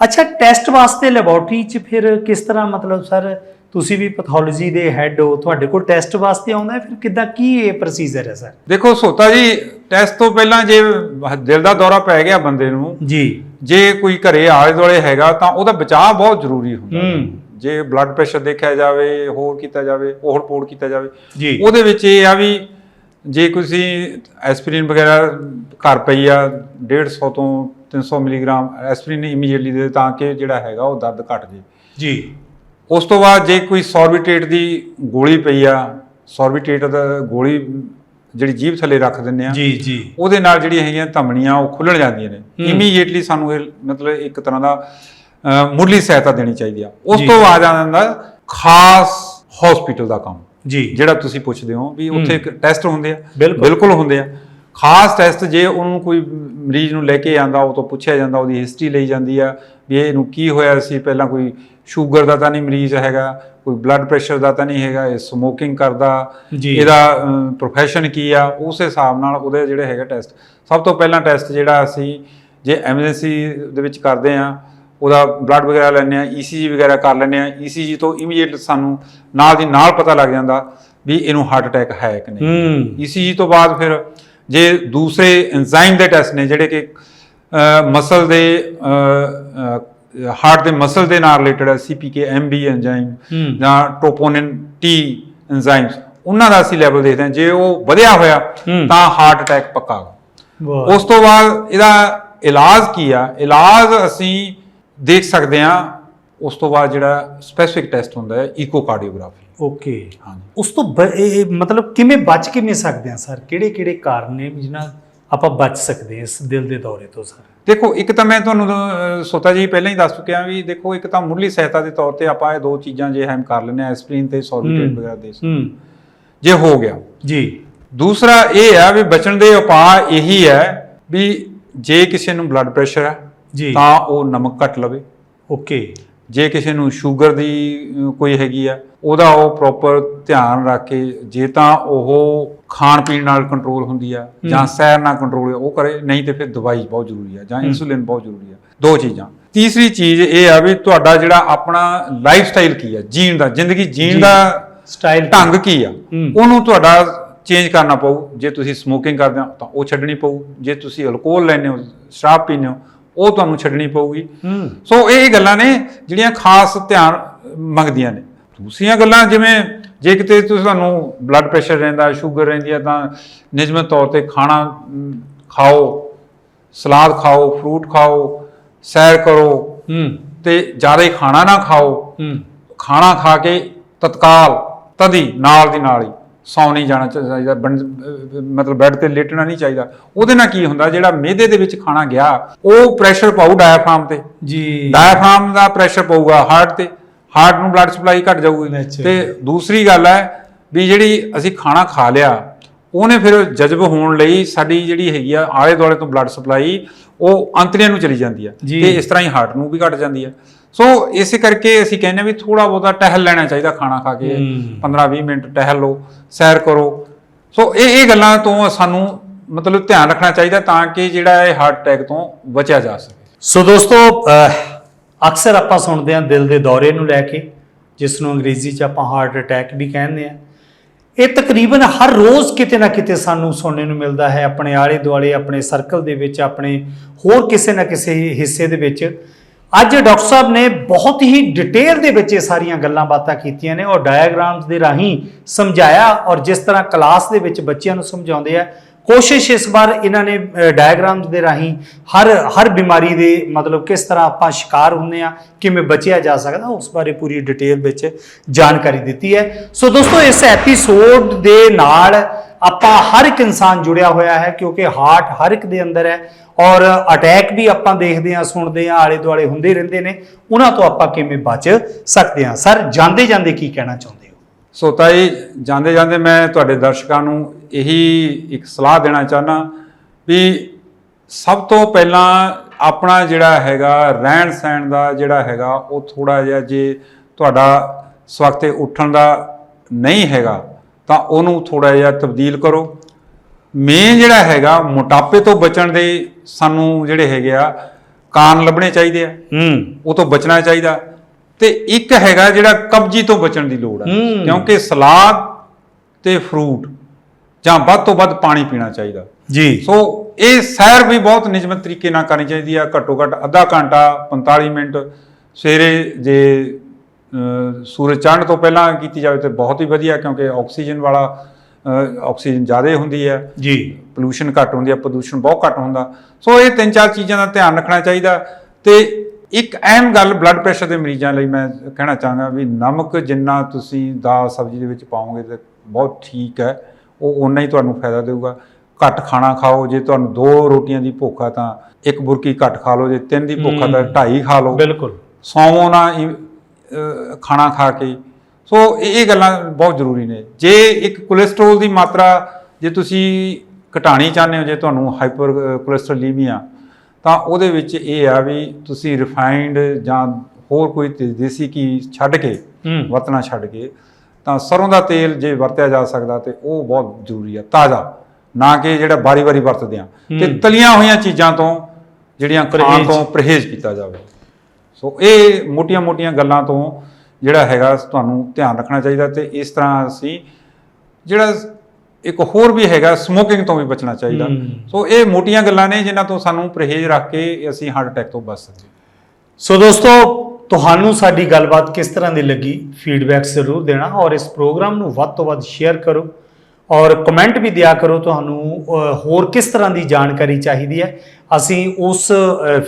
ਅੱਛਾ ਟੈਸਟ ਵਾਸਤੇ ਲੈਬੋਰਟਰੀ 'ਚ ਫਿਰ ਕਿਸ ਤਰ੍ਹਾਂ ਮਤਲਬ ਸਰ ਤੁਸੀਂ ਵੀ ਪੈਥੋਲੋਜੀ ਦੇ ਹੈੱਡ ਹੋ ਤੁਹਾਡੇ ਕੋਲ ਟੈਸਟ ਵਾਸਤੇ ਆਉਂਦਾ ਹੈ ਫਿਰ ਕਿੱਦਾਂ ਕੀ ਇਹ ਪ੍ਰੋਸੀਜਰ ਹੈ ਸਰ ਦੇਖੋ ਸੋਤਾ ਜੀ ਟੈਸਟ ਤੋਂ ਪਹਿਲਾਂ ਜੇ ਦਿਲ ਦਾ ਦੌਰਾ ਪੈ ਗਿਆ ਬੰਦੇ ਨੂੰ ਜੀ। ਜੇ ਕੋਈ ਘਰੇ ਆਲੇ ਦੁਆਲੇ ਹੈਗਾ ਤਾਂ ਉਹਦਾ ਬਚਾਅ ਬਹੁਤ ਜ਼ਰੂਰੀ ਹੁੰਦਾ ਹੂੰ। ਜੇ ਬਲੱਡ ਪ੍ਰੈਸ਼ਰ ਦੇਖਿਆ ਜਾਵੇ ਹੋਰ ਕੀਤਾ ਜਾਵੇ ਓਹੜ ਪੋੜ ਕੀਤਾ ਜਾਵੇ ਜੀ। ਉਹਦੇ ਵਿੱਚ ਇਹ ਆ ਵੀ ਜੇ ਤੁਸੀਂ ਐਸਪਰੀਨ ਵਗੈਰਾ ਘਰ ਪਈ ਆ 150 ਤੋਂ 300 ਮਿਲੀਗ੍ਰਾਮ ਐਸਪਰੀਨ ਇਮੀਡੀਏਟਲੀ ਦੇ ਤਾਂ ਕਿ ਜਿਹੜਾ ਹੈਗਾ ਉਹ ਦਰਦ ਘਟ ਜੇ। ਜੀ। ਉਸ ਤੋਂ ਬਾਅਦ ਜੇ ਕੋਈ ਸੋਰਬਿਟੇਟ ਦੀ ਗੋਲੀ ਪਈ ਆ ਸੋਰਬਿਟੇਟ ਦਾ ਗੋਲੀ ਜਿਹੜੀ ਜੀਭ ਥੱਲੇ ਰੱਖ ਦਿੰਦੇ ਆ ਜੀ ਜੀ। ਉਹਦੇ ਨਾਲ ਜਿਹੜੀਆਂ ਹੈਗੀਆਂ ਧਮਨੀਆਂ ਉਹ ਖੁੱਲਣ ਜਾਂਦੀਆਂ ਨੇ। ਇਮੀਡੀਏਟਲੀ ਸਾਨੂੰ ਇਹ ਮਤਲਬ ਇੱਕ ਤਰ੍ਹਾਂ ਦਾ ਮੁੱਢਲੀ ਸਹਾਇਤਾ ਦੇਣੀ ਚਾਹੀਦੀ ਆ। ਉਸ। ਤੋਂ ਆ ਜਾਂਦਾ ਖਾਸ ਹਸਪੀਟਲ ਦਾ ਕੰਮ। ਜੀ। ਜਿਹੜਾ ਤੁਸੀਂ ਪੁੱਛਦੇ ਹੋ ਵੀ ਉੱਥੇ ਇੱਕ ਟੈਸਟ ਹੁੰਦੇ ਆ। ਬਿਲਕੁਲ। ਹੁੰਦੇ ਆ। ਖਾਸ ਟੈਸਟ ਜੇ ਉਹਨੂੰ ਕੋਈ ਮਰੀਜ਼ ਨੂੰ ਲੈ ਕੇ ਆਂਦਾ ਉਹ ਤੋਂ ਪੁੱਛਿਆ ਜਾਂਦਾ ਉਹਦੀ ਹਿਸਟਰੀ ਲਈ ਜਾਂਦੀ ਆ ਵੀ ਇਹਨੂੰ ਕੀ ਹੋਇਆ ਸੀ? ਪਹਿਲਾਂ ਕੋਈ ਸ਼ੂਗਰ ਦਾ ਤਾਂ ਨਹੀਂ ਮਰੀਜ਼ ਹੈਗਾ ਕੋਈ ਬਲੱਡ ਪ੍ਰੈਸ਼ਰ ਦਾ ਤਾਂ ਨਹੀਂ ਹੈਗਾ ਇਹ ਸਮੋਕਿੰਗ ਕਰਦਾ। ਇਹਦਾ ਪ੍ਰੋਫੈਸ਼ਨ ਕੀ ਆ? ਉਸ ਹਿਸਾਬ ਨਾਲ ਉਹਦੇ ਜਿਹੜੇ ਹੈਗੇ ਟੈਸਟ ਸਭ ਤੋਂ ਪਹਿਲਾਂ ਟੈਸਟ ਜਿਹੜਾ ਅਸੀਂ ਜੇ ਐਮਰਜੈਂਸੀ ਦੇ ਵਿੱਚ ਕਰਦੇ ਆ ਉਹਦਾ ਬਲੱਡ ਵਗੈਰਾ ਲੈਂਦੇ ਆ ਈਸੀਜੀ ਵਗੈਰਾ ਕਰ ਲੈਂਦੇ ਆ ਈਸੀਜੀ ਤੋਂ ਇਮੀਡੀਏਟ ਸਾਨੂੰ ਨਾਲ ਦੀ ਨਾਲ ਪਤਾ ਲੱਗ ਜਾਂਦਾ ਵੀ ਇਹਨੂੰ ਹਾਰਟ ਅਟੈਕ ਹੈ ਕਿ ਨਹੀਂ। ਈਸੀਜੀ ਤੋਂ ਬਾਅਦ ਫਿਰ ਜੇ ਦੂਸਰੇ ਐਂਜ਼ਾਈਮ ਦੇ ਟੈਸਟ ਨੇ ਜਿਹੜੇ ਕਿ ਮਸਲ ਦੇ ਹਾਰਟ ਦੇ ਮਸਲ ਦੇ ਨਾਲ ਰਿਲੇਟਡ ਹੈ ਸੀਪੀਕੇ ਐਮਬੀ ਐਂਜ਼ਾਈਮ। ਜਾਂ ਟੋਪੋਨਿਨ ਟੀ ਐਂਜ਼ਾਈਮਸ ਉਹਨਾਂ ਦਾ ਅਸੀਂ ਲੈਵਲ ਦੇਖਦੇ ਹਾਂ। ਜੇ ਉਹ ਵਧਿਆ ਹੋਇਆ। ਤਾਂ ਹਾਰਟ ਅਟੈਕ ਪੱਕਾ। ਉਸ ਤੋਂ ਬਾਅਦ ਇਹਦਾ ਇਲਾਜ ਕੀ ਆ? ਇਲਾਜ ਅਸੀਂ ਦੇਖ ਸਕਦੇ ਹਾਂ ਉਸ ਤੋਂ ਬਾਅਦ ਜਿਹੜਾ ਸਪੈਸੀਫਿਕ ਟੈਸਟ ਹੁੰਦਾ ਹੈ ਈਕੋਕਾਰਡੀਓਗ੍ਰਾਫੀ ਓਕੇ ਹਾਂਜੀ। ਉਸ ਤੋਂ ਬ- ਇਹ ਇਹ ਮਤਲਬ ਕਿਵੇਂ ਬਚ ਕਿਵੇਂ ਸਕਦੇ ਆ ਸਰ? ਕਿਹੜੇ ਕਿਹੜੇ ਕਾਰਨ ਨੇ ਜਿਨ੍ਹਾਂ ਆਪਾਂ ਬਚ ਸਕਦੇ ਹਾਂ ਇਸ ਦਿਲ ਦੇ ਦੌਰੇ ਤੋਂ ਸਰ? ਦੇਖੋ ਇੱਕ ਤਾਂ ਮੈਂ ਤੁਹਾਨੂੰ ਅਹ, ਸੋਤਾ ਜੀ ਪਹਿਲਾਂ ਹੀ ਦੱਸ ਚੁੱਕਿਆ ਵੀ ਦੇਖੋ ਇੱਕ ਤਾਂ ਮੁੱਢਲੀ ਸਹਾਇਤਾ ਦੇ ਤੌਰ ਤੇ ਆਪਾਂ ਇਹ ਦੋ ਚੀਜ਼ਾਂ ਜੇ ਹੈਮ ਕਰ ਲੈਂਦੇ ਆ ਐਸਪਰੀਨ ਤੇ ਸੋਰਬਿਟੇਟ ਹੂੰ। ਵਗੈਰਾ ਦੇ ਹੂੰ। ਜੇ ਹੋ ਗਿਆ। ਜੀ। ਦੂਸਰਾ ਇਹ ਹੈ ਵੀ ਬਚਣ ਦੇ ਉਪਾਅ ਇਹੀ ਹੈ ਵੀ ਜੇ ਕਿਸੇ ਨੂੰ ਬਲੱਡ ਪ੍ਰੈਸ਼ਰ ਹੈ ਤਾਂ ਉਹ ਨਮਕ ਘੱਟ ਲਵੇ। ਓਕੇ। ਜੇ ਕਿਸੇ ਨੂੰ ਸ਼ੂਗਰ ਦੀ ਕੋਈ ਹੈਗੀ ਆ ਉਹਦਾ ਉਹ ਪ੍ਰੋਪਰ ਧਿਆਨ ਰੱਖ ਕੇ ਜੇ ਤਾਂ ਉਹ ਖਾਣ ਪੀਣ ਨਾਲ ਕੰਟਰੋਲ ਹੁੰਦੀ ਆ ਜਾਂ ਸੈਰ ਨਾਲ ਕੰਟਰੋਲ ਉਹ ਕਰੇ ਨਹੀਂ ਤੇ ਫਿਰ ਦਵਾਈ ਬਹੁਤ ਜ਼ਰੂਰੀ ਆ ਜਾਂ ਇਨਸੂਲਿਨ ਬਹੁਤ ਜ਼ਰੂਰੀ ਆ। ਦੋ ਚੀਜ਼ਾਂ। ਤੀਸਰੀ ਚੀਜ਼ ਇਹ ਆ ਵੀ ਤੁਹਾਡਾ ਜਿਹੜਾ ਆਪਣਾ ਲਾਈਫ ਸਟਾਈਲ ਕੀ ਆ ਜੀਣ ਦਾ ਜ਼ਿੰਦਗੀ ਜੀਣ। ਦਾ ਸਟਾਈਲ ਢੰਗ ਕੀ ਆ। ਉਹਨੂੰ ਤੁਹਾਡਾ ਚੇਂਜ ਕਰਨਾ ਪਊ। ਜੇ ਤੁਸੀਂ ਸਮੋਕਿੰਗ ਕਰਦੇ ਹੋ ਤਾਂ ਉਹ ਛੱਡਣੀ ਪਊ। ਜੇ ਤੁਸੀਂ ਅਲਕੋਹਲ ਲੈਂਦੇ ਹੋ ਸ਼ਰਾਬ ਪੀਂਦੇ ਹੋ ਉਹ ਤੁਹਾਨੂੰ ਛੱਡਣੀ ਪਊਗੀ। ਸੋ ਇਹ ਗੱਲਾਂ ਨੇ ਜਿਹੜੀਆਂ ਖਾਸ ਧਿਆਨ ਮੰਗਦੀਆਂ ਨੇ। ਦੂਸਰੀਆਂ ਗੱਲਾਂ ਜਿਵੇਂ ਜੇ ਕਿਤੇ ਤੁਸੀਂ ਤੁਹਾਨੂੰ ਬਲੱਡ ਪ੍ਰੈਸ਼ਰ ਰਹਿੰਦਾ ਸ਼ੂਗਰ ਰਹਿੰਦੀ ਹੈ ਤਾਂ ਨਿਯਮਿਤ ਤੌਰ ਤੇ ਖਾਣਾ ਖਾਓ ਸਲਾਦ ਖਾਓ ਫਰੂਟ ਖਾਓ ਸੈਰ ਕਰੋ ਤੇ ਜ਼ਿਆਦਾ ਖਾਣਾ ਨਾ ਖਾਓ। ਖਾਣਾ ਖਾ ਕੇ ਤਤਕਾਲ ਤਦੀ ਨਾਲ ਦੀ ਨਾਲ ਹੀ। ਸੌਂ ਨਹੀਂ ਜਾਣਾ ਚਾਹੀਦਾ ਮਤਲਬ ਬੈੱਡ ਤੇ ਲੇਟਣਾ ਨਹੀਂ ਚਾਹੀਦਾ। ਉਹਦੇ ਨਾਲ ਕੀ ਹੁੰਦਾ ਜਿਹੜਾ ਮਿਹਦੇ ਦੇ ਵਿੱਚ ਖਾਣਾ ਗਿਆ ਉਹ ਪ੍ਰੈਸ਼ਰ ਪਾਊ ਡਾਇਫਰਾਮ ਤੇ। ਜੀ। ਡਾਇਫਰਾਮ ਦਾ ਪ੍ਰੈਸ਼ਰ ਪਊਗਾ ਹਾਰਟ ਤੇ। ਹਾਰਟ ਨੂੰ ਬਲੱਡ ਸਪਲਾਈ ਘਟ ਜਾਊਗੀ. ਤੇ ਦੂਸਰੀ ਗੱਲ ਹੈ ਵੀ ਜਿਹੜੀ ਅਸੀਂ ਖਾਣਾ ਖਾ ਲਿਆ ਉਹਨੇ ਫਿਰ ਜਜ਼ਬ ਹੋਣ ਲਈ ਸਾਡੀ ਜਿਹੜੀ ਹੈਗੀ ਆ ਆਲੇ ਦੁਆਲੇ ਤੋਂ ਬਲੱਡ ਸਪਲਾਈ ਉਹ ਅੰਤੜੀਆਂ ਨੂੰ ਚਲੀ ਜਾਂਦੀ ਆ। ਤੇ ਇਸ ਤਰ੍ਹਾਂ ਹੀ ਹਾਰਟ ਨੂੰ ਵੀ ਘਟ ਜਾਂਦੀ ਆ। ਸੋ ਇਸੇ ਕਰਕੇ ਅਸੀਂ ਕਹਿੰਦੇ ਵੀ ਥੋੜਾ ਬਹੁਤਾ ਟਹਿਲ ਲੈਣਾ ਚਾਹੀਦਾ ਖਾਣਾ ਖਾ ਕੇ ਹੂੰ। 15-20 ਮਿੰਟ ਟਹਿਲ ਲਓ ਸੈਰ ਕਰੋ। ਸੋ ਇਹ ਇਹ ਗੱਲਾਂ ਤੋਂ ਸਾਨੂੰ ਮਤਲਬ ਧਿਆਨ ਰੱਖਣਾ ਚਾਹੀਦਾ ਤਾਂ ਕਿ ਜਿਹੜਾ ਇਹ ਹਾਰਟ ਅਟੈਕ ਤੋਂ ਬਚਿਆ ਜਾ ਸਕੇ। ਸੋ ਦੋਸਤੋ ਅਕਸਰ ਆਪਾਂ ਸੁਣਦੇ ਹਾਂ ਦਿਲ ਦੇ ਦੌਰੇ ਨੂੰ ਲੈ ਕੇ ਜਿਸ ਨੂੰ ਅੰਗਰੇਜ਼ੀ 'ਚ ਆਪਾਂ ਹਾਰਟ ਅਟੈਕ ਵੀ ਕਹਿੰਦੇ ਆ ਇਹ ਤਕਰੀਬਨ ਹਰ ਰੋਜ਼ ਕਿਤੇ ਨਾ ਕਿਤੇ ਸਾਨੂੰ ਸੁਣਨ ਨੂੰ ਮਿਲਦਾ ਹੈ ਆਪਣੇ ਆਲੇ ਦੁਆਲੇ ਆਪਣੇ ਸਰਕਲ ਦੇ ਵਿੱਚ ਆਪਣੇ ਹੋਰ ਕਿਸੇ ਨਾ ਕਿਸੇ ਹਿੱਸੇ ਦੇ ਵਿੱਚ। ਅੱਜ ਡਾਕਟਰ ਸਾਹਿਬ ਨੇ ਬਹੁਤ ਹੀ ਡਿਟੇਲ ਦੇ ਵਿੱਚ ਇਹ ਸਾਰੀਆਂ ਗੱਲਾਂ ਬਾਤਾਂ ਕੀਤੀਆਂ ਨੇ ਔਰ ਡਾਇਆਗ੍ਰਾਮਸ ਦੇ ਰਾਹੀਂ ਸਮਝਾਇਆ ਔਰ ਜਿਸ ਤਰ੍ਹਾਂ ਕਲਾਸ ਦੇ ਵਿੱਚ ਬੱਚਿਆਂ ਨੂੰ ਸਮਝਾਉਂਦੇ ਆ, ਕੋਸ਼ਿਸ਼ ਇਸ ਵਾਰ ਇਹਨਾਂ ਨੇ ਡਾਇਆਗ੍ਰਾਮਸ ਦੇ ਰਾਹੀਂ ਹਰ ਹਰ ਬਿਮਾਰੀ ਦੇ ਮਤਲਬ ਕਿਸ ਤਰ੍ਹਾਂ ਆਪਾਂ ਸ਼ਿਕਾਰ ਹੁੰਦੇ ਆ, ਕਿਵੇਂ ਬਚਿਆ ਜਾ ਸਕਦਾ, ਉਸ ਬਾਰੇ ਪੂਰੀ ਡਿਟੇਲ ਵਿੱਚ ਜਾਣਕਾਰੀ ਦਿੱਤੀ ਹੈ। ਸੋ ਦੋਸਤੋ, ਇਸ ਐਪੀਸੋਡ ਦੇ ਨਾਲ ਆਪਾਂ ਹਰ ਇੱਕ ਇਨਸਾਨ ਜੁੜਿਆ ਹੋਇਆ ਹੈ, ਕਿਉਂਕਿ ਹਾਰਟ ਹਰ ਇੱਕ ਦੇ ਅੰਦਰ ਹੈ ਔਰ ਅਟੈਕ ਵੀ ਆਪਾਂ ਦੇਖਦੇ ਹਾਂ, ਸੁਣਦੇ ਹਾਂ, ਆਲੇ ਦੁਆਲੇ ਹੁੰਦੇ ਰਹਿੰਦੇ ਨੇ, ਉਹਨਾਂ ਤੋਂ ਆਪਾਂ ਕਿਵੇਂ ਬਚ ਸਕਦੇ ਹਾਂ? ਸਰ, ਜਾਂਦੇ ਜਾਂਦੇ ਕੀ ਕਹਿਣਾ ਚਾਹੁੰਦੇ ਹੋ? ਸੋ ਤਾਈ, ਜਾਂਦੇ ਜਾਂਦੇ ਮੈਂ ਤੁਹਾਡੇ ਦਰਸ਼ਕਾਂ ਨੂੰ ਇਹੀ ਇੱਕ ਸਲਾਹ ਦੇਣਾ ਚਾਹਨਾ ਵੀ ਸਭ ਤੋਂ ਪਹਿਲਾਂ ਆਪਣਾ ਜਿਹੜਾ ਹੈਗਾ, ਰਹਿਣ ਸਹਿਣ ਦਾ ਜਿਹੜਾ ਹੈਗਾ, ਉਹ ਥੋੜਾ ਜਿਹਾ ਜੇ ਤੁਹਾਡਾ ਸਵਖਤੇ ਉੱਠਣ ਦਾ ਨਹੀਂ ਹੈਗਾ ਤਾਂ ਉਹਨੂੰ ਥੋੜਾ ਜਿਹਾ ਤਬਦੀਲ ਕਰੋ। ਮੇਨ ਜਿਹੜਾ ਹੈਗਾ ਮੋਟਾਪੇ ਤੋਂ ਬਚਣ ਦੇ ਸਾਨੂੰ ਜਿਹੜੇ ਹੈਗੇ ਆ ਕਾਰਨ ਲੱਭਣੇ ਚਾਹੀਦੇ ਆ। ਹੂੰ। ਉਹ ਤੋਂ ਬਚਣਾ ਚਾਹੀਦਾ। ਤੇ ਇੱਕ ਹੈਗਾ ਜਿਹੜਾ ਕਬਜੀ ਤੋਂ ਬਚਣ ਦੀ ਲੋੜ ਹੂੰ। ਕਿਉਂਕਿ ਸਲਾਦ ਤੇ ਫਰੂਟ ਜਾਂ ਵੱਧ ਤੋਂ ਵੱਧ ਪਾਣੀ ਪੀਣਾ ਚਾਹੀਦਾ। ਜੀ। ਸੋ ਇਹ ਸੈਰ ਵੀ ਬਹੁਤ ਨਿਯਮਿਤ ਤਰੀਕੇ ਨਾਲ ਕਰਨੀ ਚਾਹੀਦੀ ਆ। ਘੱਟੋ ਘੱਟ ਅੱਧਾ ਘੰਟਾ 45 ਮਿੰਟ ਸਵੇਰੇ ਜੇ ਸੂਰਜ ਚੜ੍ਹਨ ਤੋਂ ਪਹਿਲਾਂ ਕੀਤੀ ਜਾਵੇ ਤੇ ਬਹੁਤ ਹੀ ਵਧੀਆ ਕਿਉਂਕਿ ਆਕਸੀਜਨ ਵਾਲਾ ਆਕਸੀਜਨ ਜ਼ਿਆਦਾ ਹੁੰਦੀ ਹੈ। ਜੀ। ਪੋਲੂਸ਼ਨ ਘੱਟ ਹੁੰਦੀ ਹੈ ਪ੍ਰਦੂਸ਼ਣ ਬਹੁਤ ਘੱਟ ਹੁੰਦਾ। ਸੋ ਇਹ ਤਿੰਨ ਚਾਰ ਚੀਜ਼ਾਂ ਦਾ ਧਿਆਨ ਰੱਖਣਾ ਚਾਹੀਦਾ। ਤੇ ਇੱਕ ਅਹਿਮ ਗੱਲ ਬਲੱਡ ਪ੍ਰੈਸ਼ਰ ਦੇ ਮਰੀਜ਼ਾਂ ਲਈ ਮੈਂ ਕਹਿਣਾ ਚਾਹਾਂਗਾ ਵੀ ਨਮਕ ਜਿੰਨਾ ਤੁਸੀਂ ਦਾਲ ਸਬਜ਼ੀ ਦੇ ਵਿੱਚ ਪਾਓਗੇ ਤੇ ਬਹੁਤ ਠੀਕ ਹੈ। ਉਹ ਓਨਾ ਹੀ ਤੁਹਾਨੂੰ ਫਾਇਦਾ ਦੇਊਗਾ। ਘੱਟ ਖਾਣਾ ਖਾਓ। ਜੇ ਤੁਹਾਨੂੰ ਦੋ ਰੋਟੀਆਂ ਦੀ ਭੁੱਖ ਆ ਤਾਂ ਇੱਕ ਬੁਰਕੀ ਘੱਟ ਖਾ ਲਓ। ਜੇ ਤਿੰਨ ਦੀ ਭੁੱਖ ਆ ਤਾਂ। ਢਾਈ ਖਾ ਲਓ। ਬਿਲਕੁਲ। ਸੌਵੋ ਨਾ ਖਾਣਾ ਖਾ ਕੇ। ਸੋ ਇਹ ਗੱਲਾਂ ਬਹੁਤ ਜ਼ਰੂਰੀ ਨੇ। ਜੇ ਇੱਕ ਕੋਲੇਸਟ੍ਰੋਲ ਦੀ ਮਾਤਰਾ ਜੇ ਤੁਸੀਂ ਘਟਾਣੀ ਚਾਹੁੰਦੇ ਹੋ ਜੇ ਤੁਹਾਨੂੰ ਹਾਈਪਰ ਕੋਲੇਸਟ੍ਰੋਲੀਮੀਆ ਤਾਂ ਉਹਦੇ ਵਿੱਚ ਇਹ ਆ ਵੀ ਤੁਸੀਂ ਰਿਫਾਈਨਡ ਜਾਂ ਹੋਰ ਕੋਈ ਦੇਸੀ ਘੀ ਛੱਡ ਕੇ ਵਰਤਣਾ ਛੱਡ ਕੇ ਤਾਂ ਸਰੋਂ ਦਾ ਤੇਲ ਜੇ ਵਰਤਿਆ ਜਾ ਸਕਦਾ ਤੇ ਉਹ ਬਹੁਤ ਜ਼ਰੂਰੀ ਆ ਤਾਜ਼ਾ। ਨਾ ਕਿ ਜਿਹੜਾ ਬਾਰੀ-ਬਾਰੀ ਵਰਤਦੇ ਆ। ਤੇ। ਤਲੀਆਂ ਹੋਈਆਂ ਚੀਜ਼ਾਂ ਤੋਂ ਜਿਹੜੀਆਂ ਖਾਣ। ਤੋਂ ਪਰਹੇਜ਼ ਕੀਤਾ ਜਾਵੇ। ਸੋ ਇਹ ਮੋਟੀਆਂ-ਮੋਟੀਆਂ ਗੱਲਾਂ ਤੋਂ ਜਿਹੜਾ ਹੈਗਾ ਤੁਹਾਨੂੰ ਧਿਆਨ ਰੱਖਣਾ ਚਾਹੀਦਾ ਤੇ ਇਸ ਤਰ੍ਹਾਂ ਅਸੀਂ ਜਿਹੜਾ ਇੱਕ ਹੋਰ ਵੀ ਹੈਗਾ ਸਮੋਕਿੰਗ ਤੋਂ ਵੀ ਬਚਣਾ ਚਾਹੀਦਾ। ਸੋ ਇਹ ਮੋਟੀਆਂ ਗੱਲਾਂ ਨੇ ਜਿਨ੍ਹਾਂ ਤੋਂ ਸਾਨੂੰ ਪਰਹੇਜ਼ ਰੱਖ ਕੇ ਅਸੀਂ ਹਾਰਟ ਅਟੈਕ ਤੋਂ ਬਚ ਸਕਦੇ। ਸੋ ਦੋਸਤੋ ਤੁਹਾਨੂੰ ਸਾਡੀ ਗੱਲਬਾਤ ਕਿਸ ਤਰ੍ਹਾਂ ਦੀ ਲੱਗੀ? ਫੀਡਬੈਕ ਜ਼ਰੂਰ ਦੇਣਾ ਔਰ ਇਸ ਪ੍ਰੋਗਰਾਮ ਨੂੰ ਵੱਧ ਤੋਂ ਵੱਧ ਸ਼ੇਅਰ ਕਰੋ। ਔਰ ਕਮੈਂਟ ਵੀ ਦਿਆ ਕਰੋ ਤੁਹਾਨੂੰ ਹੋਰ ਕਿਸ ਤਰ੍ਹਾਂ ਦੀ ਜਾਣਕਾਰੀ ਚਾਹੀਦੀ ਹੈ, ਅਸੀਂ ਉਸ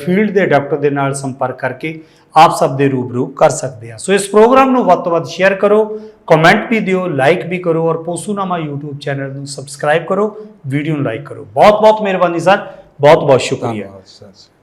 ਫੀਲਡ ਦੇ ਡਾਕਟਰ ਦੇ ਨਾਲ ਸੰਪਰਕ ਕਰਕੇ ਆਪ ਸਭ ਦੇ ਰੂਬਰੂ ਕਰ ਸਕਦੇ ਹਾਂ। ਸੋ ਇਸ ਪ੍ਰੋਗਰਾਮ ਨੂੰ ਵੱਧ ਤੋਂ ਵੱਧ ਸ਼ੇਅਰ ਕਰੋ ਕਮੈਂਟ ਵੀ ਦਿਓ ਲਾਈਕ ਵੀ ਕਰੋ ਔਰ ਪੋਸੂਨਾਮਾ YouTube ਚੈਨਲ ਨੂੰ ਸਬਸਕ੍ਰਾਈਬ ਕਰੋ ਵੀਡੀਓ ਨੂੰ ਲਾਈਕ ਕਰੋ। ਬਹੁਤ ਬਹੁਤ ਮਿਹਰਬਾਨੀ ਸਰ ਬਹੁਤ ਬਹੁਤ ਸ਼ੁਕਰੀਆ ਸਰ।